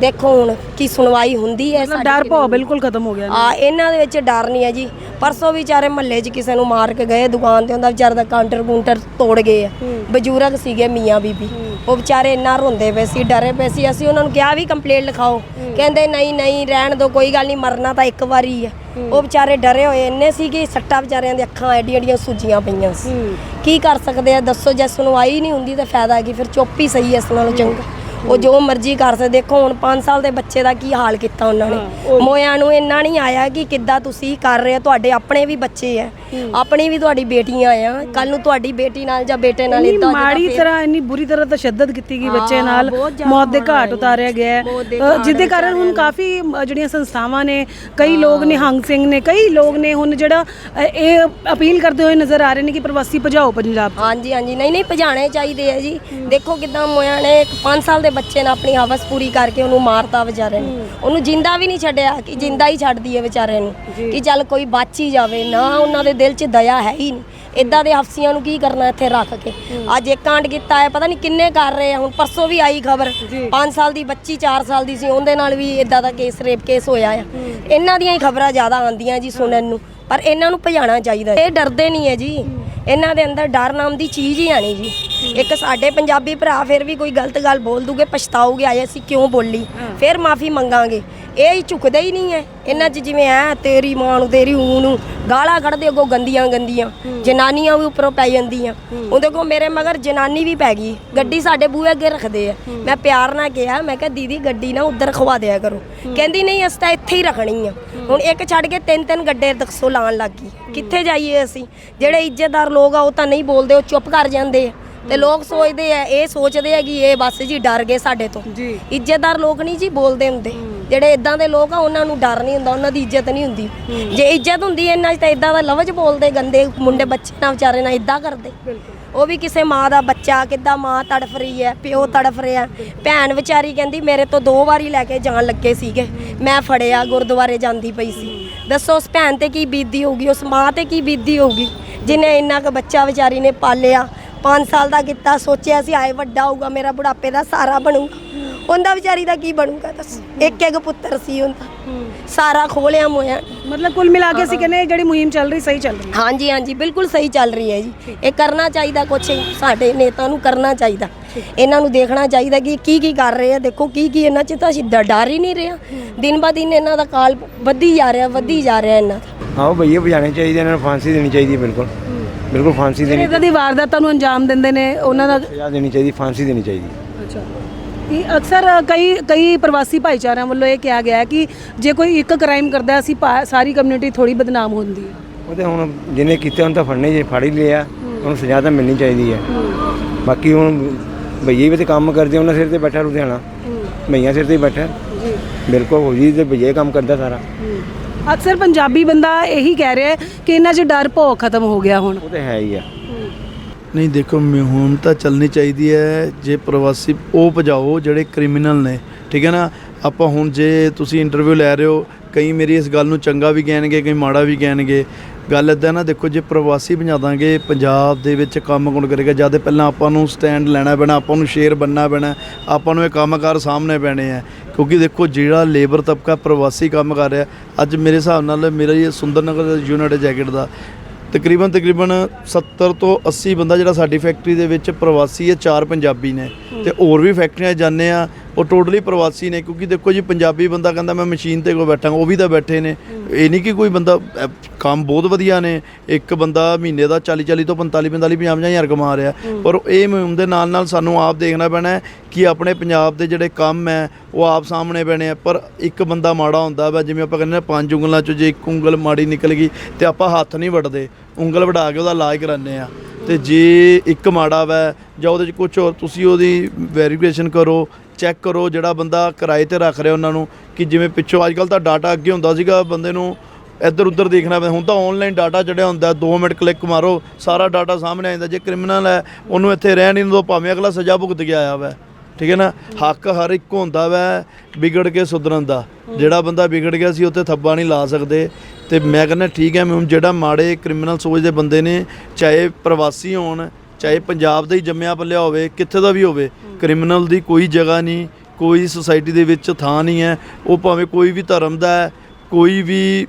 ਦੇਖੋ ਹੁਣ ਕੀ ਸੁਣਵਾਈ ਹੁੰਦੀ ਹੈ ਸਾਡੀ ਡਰ ਭੋ। ਬਿਲਕੁਲ ਖਤਮ ਹੋ ਗਿਆ ਆ ਇਹਨਾਂ ਦੇ ਵਿੱਚ ਡਰ ਨਹੀਂ ਹੈ ਜੀ। ਪਰਸੋਂ ਵਿਚਾਰੇ ਮਹੱਲੇ 'ਚ ਕਿਸੇ ਨੂੰ ਮਾਰ ਕੇ ਗਏ ਦੁਕਾਨ ਤੇ ਉਹਦਾ ਵਿਚਾਰੇ ਦਾ ਕਾਊਂਟਰ ਕਾਊਂਟਰ ਤੋੜ ਗਏ ਆ। ਬਜ਼ੁਰਗ ਸੀਗੇ ਮੀਆਂ ਬੀਬੀ। ਉਹ ਵਿਚਾਰੇ ਇੰਨਾ ਰੋਂਦੇ ਪਏ ਸੀ ਡਰੇ ਪਏ ਸੀ। ਅਸੀਂ ਉਹਨਾਂ ਨੂੰ ਕਿਹਾ ਵੀ ਕੰਪਲੇਂਟ ਲਿਖਾਓ। ਕਹਿੰਦੇ ਨਹੀਂ ਨਹੀਂ ਰਹਿਣ ਦਿਓ ਕੋਈ ਗੱਲ ਨਹੀਂ ਮਰਨਾ ਤਾਂ ਇੱਕ ਵਾਰੀ ਹੈ ਉਹ ਵਿਚਾਰੇ ਡਰੇ ਹੋਏ ਇੰਨੇ ਸੀ ਕਿ ਸੱਟਾਂ ਵਿਚਾਰਿਆਂ ਦੀ ਅੱਖਾਂ ਐਡੀਆਂ ਐਡੀਆਂ ਸੁੱਜੀਆਂ ਪਈਆਂ ਸੀ। ਕੀ ਕਰ ਸਕਦੇ ਆ? ਦੱਸੋ ਜੇ ਸੁਣਵਾਈ ਨਹੀਂ ਹੁੰਦੀ ਤਾਂ ਫਾਇਦਾ ਕੀ? ਫਿਰ ਚੁੱਪ ਹੀ ਸਹੀ ਇਸ ਨਾਲੋਂ ਚੰਗਾ। ਉਹ ਜੋ ਮਰਜ਼ੀ ਕਰ ਸਕਦੇ ਦੇਖੋ ਹੁਣ 5 ਸਾਲ ਦੇ ਬੱਚੇ ਦਾ ਕੀ ਹਾਲ ਕੀਤਾ ਉਹਨਾਂ ਨੇ। ਮੋਇਆਂ ਨੂੰ ਇੰਨਾ ਨਹੀਂ ਆਇਆ ਕਿ ਕਿੱਦਾਂ ਤੁਸੀਂ ਕਰ ਰਹੇ ਹੋ ਤੁਹਾਡੇ ਆਪਣੇ ਵੀ ਬੱਚੇ ਆ। ਆਪਣੀ ਵੀ ਤੁਹਾਡੀ ਬੇਟੀਆਂ ਆ। ਕੱਲ ਨੂੰ ਤੁਹਾਡੀ ਬੇਟੀ ਨਾਲ ਜਾਂ ਬੇਟੇ ਨਾਲ ਇਦਾਂ ਮਾੜੀ ਤਰ੍ਹਾਂ ਇੰਨੀ ਬੁਰੀ ਤਰ੍ਹਾਂ ਤਸ਼ੱਦਦ ਕੀਤੀ ਗਈ ਬੱਚੇ ਨਾਲ। ਮੌਤ ਦੇ ਘਾਟ। ਉਤਾਰਿਆ ਗਿਆ ਜਿਹਦੇ ਕਾਰਨ ਹੁਣ ਕਾਫੀ ਜਿਹੜੀਆਂ ਸੰਸਥਾਵਾਂ ਨੇ ਕਈ ਲੋਕ ਨਿਹੰਗ ਸਿੰਘ ਨੇ ਕਈ ਲੋਕ ਨੇ ਹੁਣ ਜਿਹੜਾ ਇਹ ਅਪੀਲ ਕਰਦੇ ਹੋਏ ਨਜ਼ਰ ਆ ਰਹੇ ਨੇ ਕਿ ਪ੍ਰਵਾਸੀ ਭਜਾਓ ਪੰਜਾਬ ਹਾਂਜੀ ਹਾਂਜੀ। ਨਹੀਂ ਨਹੀਂ ਭਜਾਣੇ ਚਾਹੀਦੇ ਆ ਜੀ। ਦੇਖੋ ਕਿਦਾਂ ਮੋਇਆ ਨੇ ਇੱਕ 5 ਸਾਲ ਦੇ ਬੱਚੇ ਨੇ ਆਪਣੀ ਹਵਸ ਪੂਰੀ ਕਰਕੇ ਉਹਨੂੰ ਮਾਰਤਾ ਵਿਚਾਰੇ ਨੂੰ। ਉਹਨੂੰ ਜਿੰਦਾ ਵੀ ਨਹੀਂ ਛੱਡਿਆ ਕਿ ਜਿੰਦਾ ਹੀ ਛੱਡਦੀ ਹੈ ਵਿਚਾਰੇ ਨੂੰ ਕਿ ਚੱਲ ਕੋਈ ਬਚ ਹੀ ਜਾਵੇ ਨਾ ਉਹਨਾਂ ਦੇ ਦਿਲ 'ਚ ਦਇਆ ਹੈ ਹੀ ਨਹੀਂ। ਇਦਾਂ ਦੇ ਹਫਸੀਆਂ ਨੂੰ ਕੀ ਕਰਨਾ ਇੱਥੇ ਰੱਖ ਕੇ? ਅੱਜ ਇੱਕ ਕਾਂਡ ਕੀਤਾ ਹੈ ਪਤਾ ਨਹੀਂ ਕਿੰਨੇ ਕਰ ਰਹੇ ਆ ਹੁਣ ਪਰਸੋਂ ਵੀ ਆਈ ਖਬਰ। 5 ਸਾਲ ਦੀ ਬੱਚੀ 4 ਸਾਲ ਦੀ ਸੀ ਉਹਦੇ ਨਾਲ ਵੀ ਇਦਾਂ ਦਾ ਕੇਸ ਰੇਪ ਕੇਸ ਹੋਇਆ ਆ। ਇਹਨਾਂ ਦੀਆਂ ਹੀ ਖਬਰਾਂ ਜ਼ਿਆਦਾ ਆਉਂਦੀਆਂ ਜੀ ਸੁਣਨ ਨੂੰ ਪਰ ਇਹਨਾਂ ਨੂੰ ਭਜਾਣਾ ਚਾਹੀਦਾ। ਇਹ ਡਰਦੇ ਨਹੀਂ ਹੈ ਜੀ। ਇਹਨਾਂ ਦੇ ਅੰਦਰ ਡਰ ਨਾਮ ਦੀ ਚੀਜ਼ ਹੀ ਆਣੀ ਜੀ। ਇੱਕ ਸਾਡੇ ਪੰਜਾਬੀ ਭਰਾ ਫਿਰ ਵੀ ਕੋਈ ਗਲਤ ਗੱਲ ਬੋਲ ਦੂਗੇ ਪਛਤਾਓਗੇ ਆਏ ਅਸੀਂ ਕਿਉਂ ਬੋਲੀ? ਫਿਰ ਮਾਫੀ ਮੰਗਾਂਗੇ। ਇਹ ਹੀ ਝੁਕਦੇ ਹੀ ਨਹੀਂ ਹੈ। ਇਹਨਾਂ 'ਚ ਜਿਵੇਂ ਐ ਤੇਰੀ ਮਾਂ ਨੂੰ ਤੇਰੀ ਹੂ ਨੂੰ ਗਾਲਾਂ ਕੱਢਦੇ ਅੱਗੋਂ ਗੰਦੀਆਂ ਗੰਦੀਆਂ। ਜਨਾਨੀਆਂ ਵੀ ਉੱਪਰੋਂ ਪੈ ਜਾਂਦੀਆਂ। ਉਹਦੇ ਕੋਲ ਮੇਰੇ ਮਗਰ ਜਨਾਨੀ ਵੀ ਪੈ ਗਈ। ਗੱਡੀ ਸਾਡੇ ਬੂਹੇ ਅੱਗੇ ਰੱਖਦੇ ਆ। ਮੈਂ ਪਿਆਰ ਨਾਲ ਕਿਹਾ ਮੈਂ ਕਿਹਾ ਦੀਦੀ ਗੱਡੀ ਨਾ ਉੱਧਰ ਖਵਾ ਦਿਆ ਕਰੋ। ਕਹਿੰਦੀ ਨਹੀਂ ਅਸੀਂ ਤਾਂ ਇੱਥੇ ਹੀ ਰੱਖਣੀ ਆ। ਹੁਣ ਇੱਕ ਛੱਡ ਕੇ ਤਿੰਨ ਤਿੰਨ ਗੱਡੇ ਦਕਸੋ ਲਾਣ ਲੱਗ ਗਈ। ਕਿੱਥੇ ਜਾਈਏ ਅਸੀਂ? ਜਿਹੜੇ ਇੱਜ਼ਤਦਾਰ ਲੋਕ ਆ ਉਹ ਤਾਂ ਨਹੀਂ ਬੋਲਦੇ ਉਹ ਚੁੱਪ ਕਰ ਜਾਂਦੇ ਆ। ਤੇ ਲੋਕ ਸੋਚਦੇ ਆ ਇਹ ਸੋਚਦੇ ਆ ਕਿ ਇਹ ਬਸ ਜੀ ਡਰ ਗਏ ਸਾਡੇ ਤੋਂ। ਜੀ। ਇੱਜ਼ਤਦਾਰ ਲੋਕ ਨਹੀਂ ਜੀ ਬੋਲਦੇ ਹੁੰਦੇ। ਜਿਹੜੇ ਇਦਾਂ ਦੇ ਲੋਕ ਆ ਉਹਨਾਂ ਨੂੰ ਡਰ ਨਹੀਂ ਹੁੰਦਾ ਉਹਨਾਂ ਦੀ ਇੱਜ਼ਤ ਨਹੀਂ ਹੁੰਦੀ। ਜੇ ਇੱਜ਼ਤ ਹੁੰਦੀ ਇਹਨਾਂ 'ਚ ਤਾਂ ਇਦਾਂ ਦਾ ਲਫ਼ਜ਼ ਬੋਲਦੇ ਗੰਦੇ ਮੁੰਡੇ ਬੱਚੇ ਨਾਲ ਵਿਚਾਰੇ ਨਾਲ ਇਦਾਂ ਕਰਦੇ। ਉਹ ਵੀ ਕਿਸੇ ਮਾਂ ਦਾ ਬੱਚਾ ਕਿੱਦਾਂ ਮਾਂ ਤੜਫ ਰਹੀ ਹੈ ਪਿਓ ਤੜਫ ਰਿਹਾ। ਭੈਣ ਵਿਚਾਰੀ ਕਹਿੰਦੀ ਮੇਰੇ ਤੋਂ ਦੋ ਵਾਰੀ ਲੈ ਕੇ ਜਾਣ ਲੱਗੇ ਸੀਗੇ। ਮੈਂ ਫੜਿਆ ਗੁਰਦੁਆਰੇ ਜਾਂਦੀ ਪਈ ਸੀ। ਦੱਸੋ ਉਸ ਭੈਣ ਤੇ ਕੀ ਬੀਤੀ ਹੋਊਗੀ? ਉਸ ਮਾਂ ਤੇ ਕੀ ਬੀਤੀ ਹੋਊਗੀ? ਜਿਨੇ ਇੰਨਾ ਕੁ ਬੱਚਾ ਵਿਚਾਰੀ ਨੇ ਪਾਲਿਆ। 5 ਸਾਲ ਦਾ ਕੀਤਾ ਸੋਚਿਆ ਸੀ ਆਏ ਵੱਡਾ ਹੋਊਗਾ ਮੇਰਾ ਬੁਢਾਪੇ ਦਾ ਸਾਰਾ ਬਣੂਗਾ। ਉਹਦਾ ਵਿਚਾਰੀ ਦਾ ਕੀ ਬਣੂਗਾ ਦੱਸ? ਇੱਕ ਇੱਕ ਪੁੱਤਰ ਸੀ ਉਹਦਾ। ਸਾਰਾ ਖੋਲਿਆ ਮੋਇਆ ਮਤਲਬ ਕੁੱਲ ਮਿਲਾ ਕੇ ਅਸੀਂ ਕਹਿੰਦੇ ਜਿਹੜੀ ਮੁਹਿੰਮ ਚੱਲ ਰਹੀ ਸਹੀ ਚੱਲ ਰਹੀ ਹੈ। ਹਾਂਜੀ ਹਾਂਜੀ ਬਿਲਕੁਲ ਸਹੀ ਚੱਲ ਰਹੀ ਹੈ ਜੀ। ਇਹ ਕਰਨਾ ਚਾਹੀਦਾ ਕੁਛ ਸਾਡੇ ਨੇਤਾ ਨੂੰ ਕਰਨਾ ਚਾਹੀਦਾ। ਇਹਨਾਂ ਨੂੰ ਦੇਖਣਾ ਚਾਹੀਦਾ ਕਿ ਕੀ ਕੀ ਕਰ ਰਹੇ ਆ। ਦੇਖੋ ਕੀ ਕੀ ਇਹਨਾਂ 'ਚ ਤਾਂ ਅਸੀਂ ਡ- ਡਰ ਹੀ ਨਹੀਂ ਰਿਹਾ। ਦਿਨ ਬਾ ਦਿਨ ਇਹਨਾਂ ਦਾ ਕਾਲ ਵੱਧੀ ਜਾ ਰਿਹਾ ਵੱਧੀ ਜਾ ਰਿਹਾ ਇਹਨਾਂ ਦਾ। ਆਓ ਭਈਏ ਬਜਾਣੇ ਚਾਹੀਦੇ ਇਹਨਾਂ ਨੂੰ ਫਾਂਸੀ ਦੇਣੀ ਚਾਹੀਦੀ ਹੈ ਬਿਲਕੁਲ। ਬਿਲਕੁਲ ਫਾਂਸੀ ਦੇਣੀ ਇਦਾਂ ਦੀ ਵਾਰਦਾਤਾਂ ਨੂੰ ਅੰਜਾਮ ਦਿੰਦੇ ਨੇ ਉਹਨਾਂ ਦਾ ਸਜ਼ਾ ਦੇਣੀ ਚਾਹੀਦੀ ਫਾਂਸੀ ਦੇਣੀ ਚਾਹੀਦੀ ਅੱਛਾ। ਅਕਸਰ ਕਈ ਕਈ ਪ੍ਰਵਾਸੀ ਭਾਈਚਾਰਿਆਂ ਵੱਲੋਂ ਇਹ ਕਿਹਾ ਗਿਆ ਹੈ ਕਿ ਜੇ ਕੋਈ ਇੱਕ ਕ੍ਰਾਈਮ ਕਰਦਾ ਅਸੀਂ ਪਾ- ਸਾਰੀ ਕਮਿਊਨਿਟੀ ਥੋੜੀ ਬਦਨਾਮ ਹੁੰਦੀ ਹੈ। ਉਹਦੇ ਹੁਣ ਜਿਹਨੇ ਕੀਤੇ ਉਹਨੂੰ ਤਾਂ ਫੜਨੇ ਜੇ ਫੜ ਹੀ ਲਿਆ। ਉਹਨੂੰ ਸਜ਼ਾ ਤਾਂ ਮਿਲਣੀ ਚਾਹੀਦੀ ਹੈ। ਬਾਕੀ ਹੁਣ ਭਈਏ ਵੀ ਤੇ ਕੰਮ ਕਰਦੇ ਉਹਨਾਂ ਸਿਰ ਤੇ ਬੈਠਾ ਲੁਧਿਆਣਾ। ਭਈਆ ਸਿਰ ਤੇ ਹੀ ਬੈਠਾ। ਬਿਲਕੁਲ ਹੋ ਜੀ ਤੇ ਭਈਏ ਕੰਮ ਕਰਦਾ ਸਾਰਾ। ਅਕਸਰ ਪੰਜਾਬੀ ਬੰਦਾ ਇਹੀ ਕਹਿ ਰਿਹਾ ਹੈ ਕਿ ਇਹਨਾਂ 'ਚ ਡਰ ਭੌ ਖਤਮ ਹੋ ਗਿਆ ਹੁਣ। ਉਹ ਤੇ ਹੈ ਹੀ ਆ। ਨਹੀਂ, ਦੇਖੋ, ਮੁਹਿੰਮ ਤਾਂ ਚੱਲਣੀ ਚਾਹੀਦੀ ਹੈ। ਜੇ ਪ੍ਰਵਾਸੀ ਉਹ ਭਜਾਓ ਜਿਹੜੇ ਕ੍ਰਿਮੀਨਲ ਨੇ, ਠੀਕ ਹੈ ਨਾ? ਆਪਾਂ ਹੁਣ ਜੇ ਤੁਸੀਂ ਇੰਟਰਵਿਊ ਲੈ ਰਹੇ ਹੋ, ਕਈ ਮੇਰੀ ਇਸ ਗੱਲ ਨੂੰ ਚੰਗਾ ਵੀ ਕਹਿਣਗੇ, ਕਈ ਮਾੜਾ ਵੀ ਕਹਿਣਗੇ। ਗੱਲ ਇਦਾਂ ਨਾ ਦੇਖੋ, ਜੇ ਪ੍ਰਵਾਸੀ ਭਜਾ ਦਾਂਗੇ, ਪੰਜਾਬ ਦੇ ਵਿੱਚ ਕੰਮ ਕੌਣ ਕਰੇਗਾ? ਜਦ ਪਹਿਲਾਂ ਆਪਾਂ ਨੂੰ ਸਟੈਂਡ ਲੈਣਾ ਪੈਣਾ, ਆਪਾਂ ਨੂੰ ਸ਼ੇਰ ਬੰਨਣਾ ਪੈਣਾ, ਆਪਾਂ ਨੂੰ ਇਹ ਕੰਮਕਾਰ ਸਾਹਮਣੇ ਪੈਣੇ ਆ। ਕਿਉਂਕਿ ਦੇਖੋ, ਜਿਹੜਾ ਲੇਬਰ ਤਬਕਾ ਪ੍ਰਵਾਸੀ ਕੰਮ ਕਰ ਰਿਹਾ, ਅੱਜ ਮੇਰੇ ਹਿਸਾਬ ਨਾਲ ਮੇਰਾ ਇਹ ਸੁੰਦਰਨਗਰ ਯੂਨਿਟ ਹੈ ਜੈਕਟ ਦਾ ਤਕਰੀਬਨ ਤਕਰੀਬਨ 70 ਤੋਂ 80 ਬੰਦਾ ਜਿਹੜਾ ਸਾਡੀ ਫੈਕਟਰੀ ਦੇ ਵਿੱਚ ਪ੍ਰਵਾਸੀ ਹੈ ਚਾਰ ਪੰਜਾਬੀ ਨੇ। ਤੇ ਹੋਰ ਵੀ ਫੈਕਟਰੀਆਂ ਜਾਂਦੇ ਆ। ਉਹ ਟੋਟਲੀ ਪ੍ਰਵਾਸੀ ਨੇ ਕਿਉਂਕਿ ਦੇਖੋ ਜੀ ਪੰਜਾਬੀ ਬੰਦਾ ਕਹਿੰਦਾ ਮੈਂ ਮਸ਼ੀਨ ਤੇ ਕੋ ਬੈਠਾਂਗਾ। ਉਹ ਵੀ ਤਾਂ ਬੈਠੇ ਨੇ। ਇਹ ਨਹੀਂ ਕਿ ਕੋਈ ਬੰਦਾ ਕੰਮ ਬਹੁਤ ਵਧੀਆ ਨੇ। ਇੱਕ ਬੰਦਾ ਮਹੀਨੇ ਦਾ 40 40 ਤੋਂ 45 45 50 ਹਜ਼ਾਰ ਕਮਾ ਰਿਹਾ। ਪਰ ਇਹ ਮੁਹਿੰਮ ਦੇ ਨਾਲ ਨਾਲ ਸਾਨੂੰ ਆਪ ਦੇਖਣਾ ਪੈਣਾ ਕਿ ਆਪਣੇ ਪੰਜਾਬ ਦੇ ਜਿਹੜੇ ਕੰਮ ਹੈ ਉਹ ਆਪ ਸਾਹਮਣੇ ਪੈਣੇ ਆ। ਪਰ ਇੱਕ ਬੰਦਾ ਮਾੜਾ ਹੁੰਦਾ ਵਾ ਜਿਵੇਂ ਆਪਾਂ ਕਹਿੰਦੇ ਪੰਜ ਉਂਗਲਾਂ ਚੋਂ ਜੇ ਇੱਕ ਉਂਗਲ ਮਾੜੀ ਨਿਕਲ ਗਈ ਤੇ ਆਪਾਂ ਹੱਥ ਨਹੀਂ ਵੜਦੇ ਉਂਗਲ ਵਢਾ ਕੇ ਉਹਦਾ ਇਲਾਜ ਕਰਾਉਂਦੇ ਆ। ਤੇ ਜੇ ਇੱਕ ਮਾੜਾ ਵੈ, ਜਾਂ ਉਹਦੇ ਚ ਕੁਝ ਹੋਰ, ਤੁਸੀਂ ਉਹਦੀ ਵੈਰੀਫਿਕੇਸ਼ਨ ਕਰੋ ਚੈੱਕ ਕਰੋ ਜਿਹੜਾ ਬੰਦਾ ਕਿਰਾਏ ਤੇ ਰੱਖ ਰਿਹਾ ਉਹਨਾਂ ਨੂੰ, ਕਿ ਜਿਵੇਂ ਪਿੱਛੋਂ ਅੱਜ ਕੱਲ ਤਾਂ ਡਾਟਾ ਅੱਗੇ ਹੁੰਦਾ ਸੀਗਾ, ਬੰਦੇ ਨੂੰ ਇੱਧਰ ਉੱਧਰ ਦੇਖਣਾ ਪੈਂਦਾ ਹੁਣ ਤਾਂ ਆਨਲਾਈਨ ਡਾਟਾ ਜਿਹੜਾ ਹੁੰਦਾ 2 ਮਿੰਟ ਕਲਿੱਕ ਮਾਰੋ, ਸਾਰਾ ਡਾਟਾ ਸਾਹਮਣੇ ਆ ਜਾਂਦਾ। ਜੇ ਕ੍ਰਿਮੀਨਲ ਹੈ, ਉਹਨੂੰ ਇੱਥੇ ਰਹਿਣ ਨਹੀਂ ਦੋ ਭਾਵੇਂ ਅਗਲਾ ਸਜ਼ਾ ਭੁਗਤ ਕੇ ਆਇਆ ਵਾ। ਠੀਕ ਹੈ ਨਾ? ਹੱਕ ਹਰ ਇੱਕ ਹੁੰਦਾ ਵੈ, ਵਿਗੜ ਕੇ ਸੁਧਰਨ ਦਾ। ਜਿਹੜਾ ਬੰਦਾ ਵਿਗੜ ਗਿਆ ਸੀ ਉੱਤੇ ਥੱਬਾ ਨਹੀਂ ਲਾ ਸਕਦੇ। ਤੇ ਮੈਂ ਕਹਿੰਦਾ ਠੀਕ ਹੈ, ਮੈਂ ਜਿਹੜਾ ਮਾੜੇ ਕ੍ਰਿਮੀਨਲ ਸੋਚਦੇ ਬੰਦੇ ਨੇ, ਚਾਹੇ ਪ੍ਰਵਾਸੀ ਹੋਣ, ਚਾਹੇ ਪੰਜਾਬ ਦਾ ਹੀ ਜੰਮਿਆ ਪੱਲਿਆ ਹੋਵੇ, ਕਿੱਥੇ ਦਾ ਵੀ ਹੋਵੇ, ਕ੍ਰਿਮੀਨਲ ਦੀ ਕੋਈ ਜਗ੍ਹਾ ਨਹੀਂ, ਕੋਈ ਸੁਸਾਇਟੀ ਦੇ ਵਿੱਚ ਥਾਂ ਨਹੀਂ ਹੈ। ਉਹ ਭਾਵੇਂ ਕੋਈ ਵੀ ਧਰਮ ਦਾ ਹੈ, ਕੋਈ ਵੀ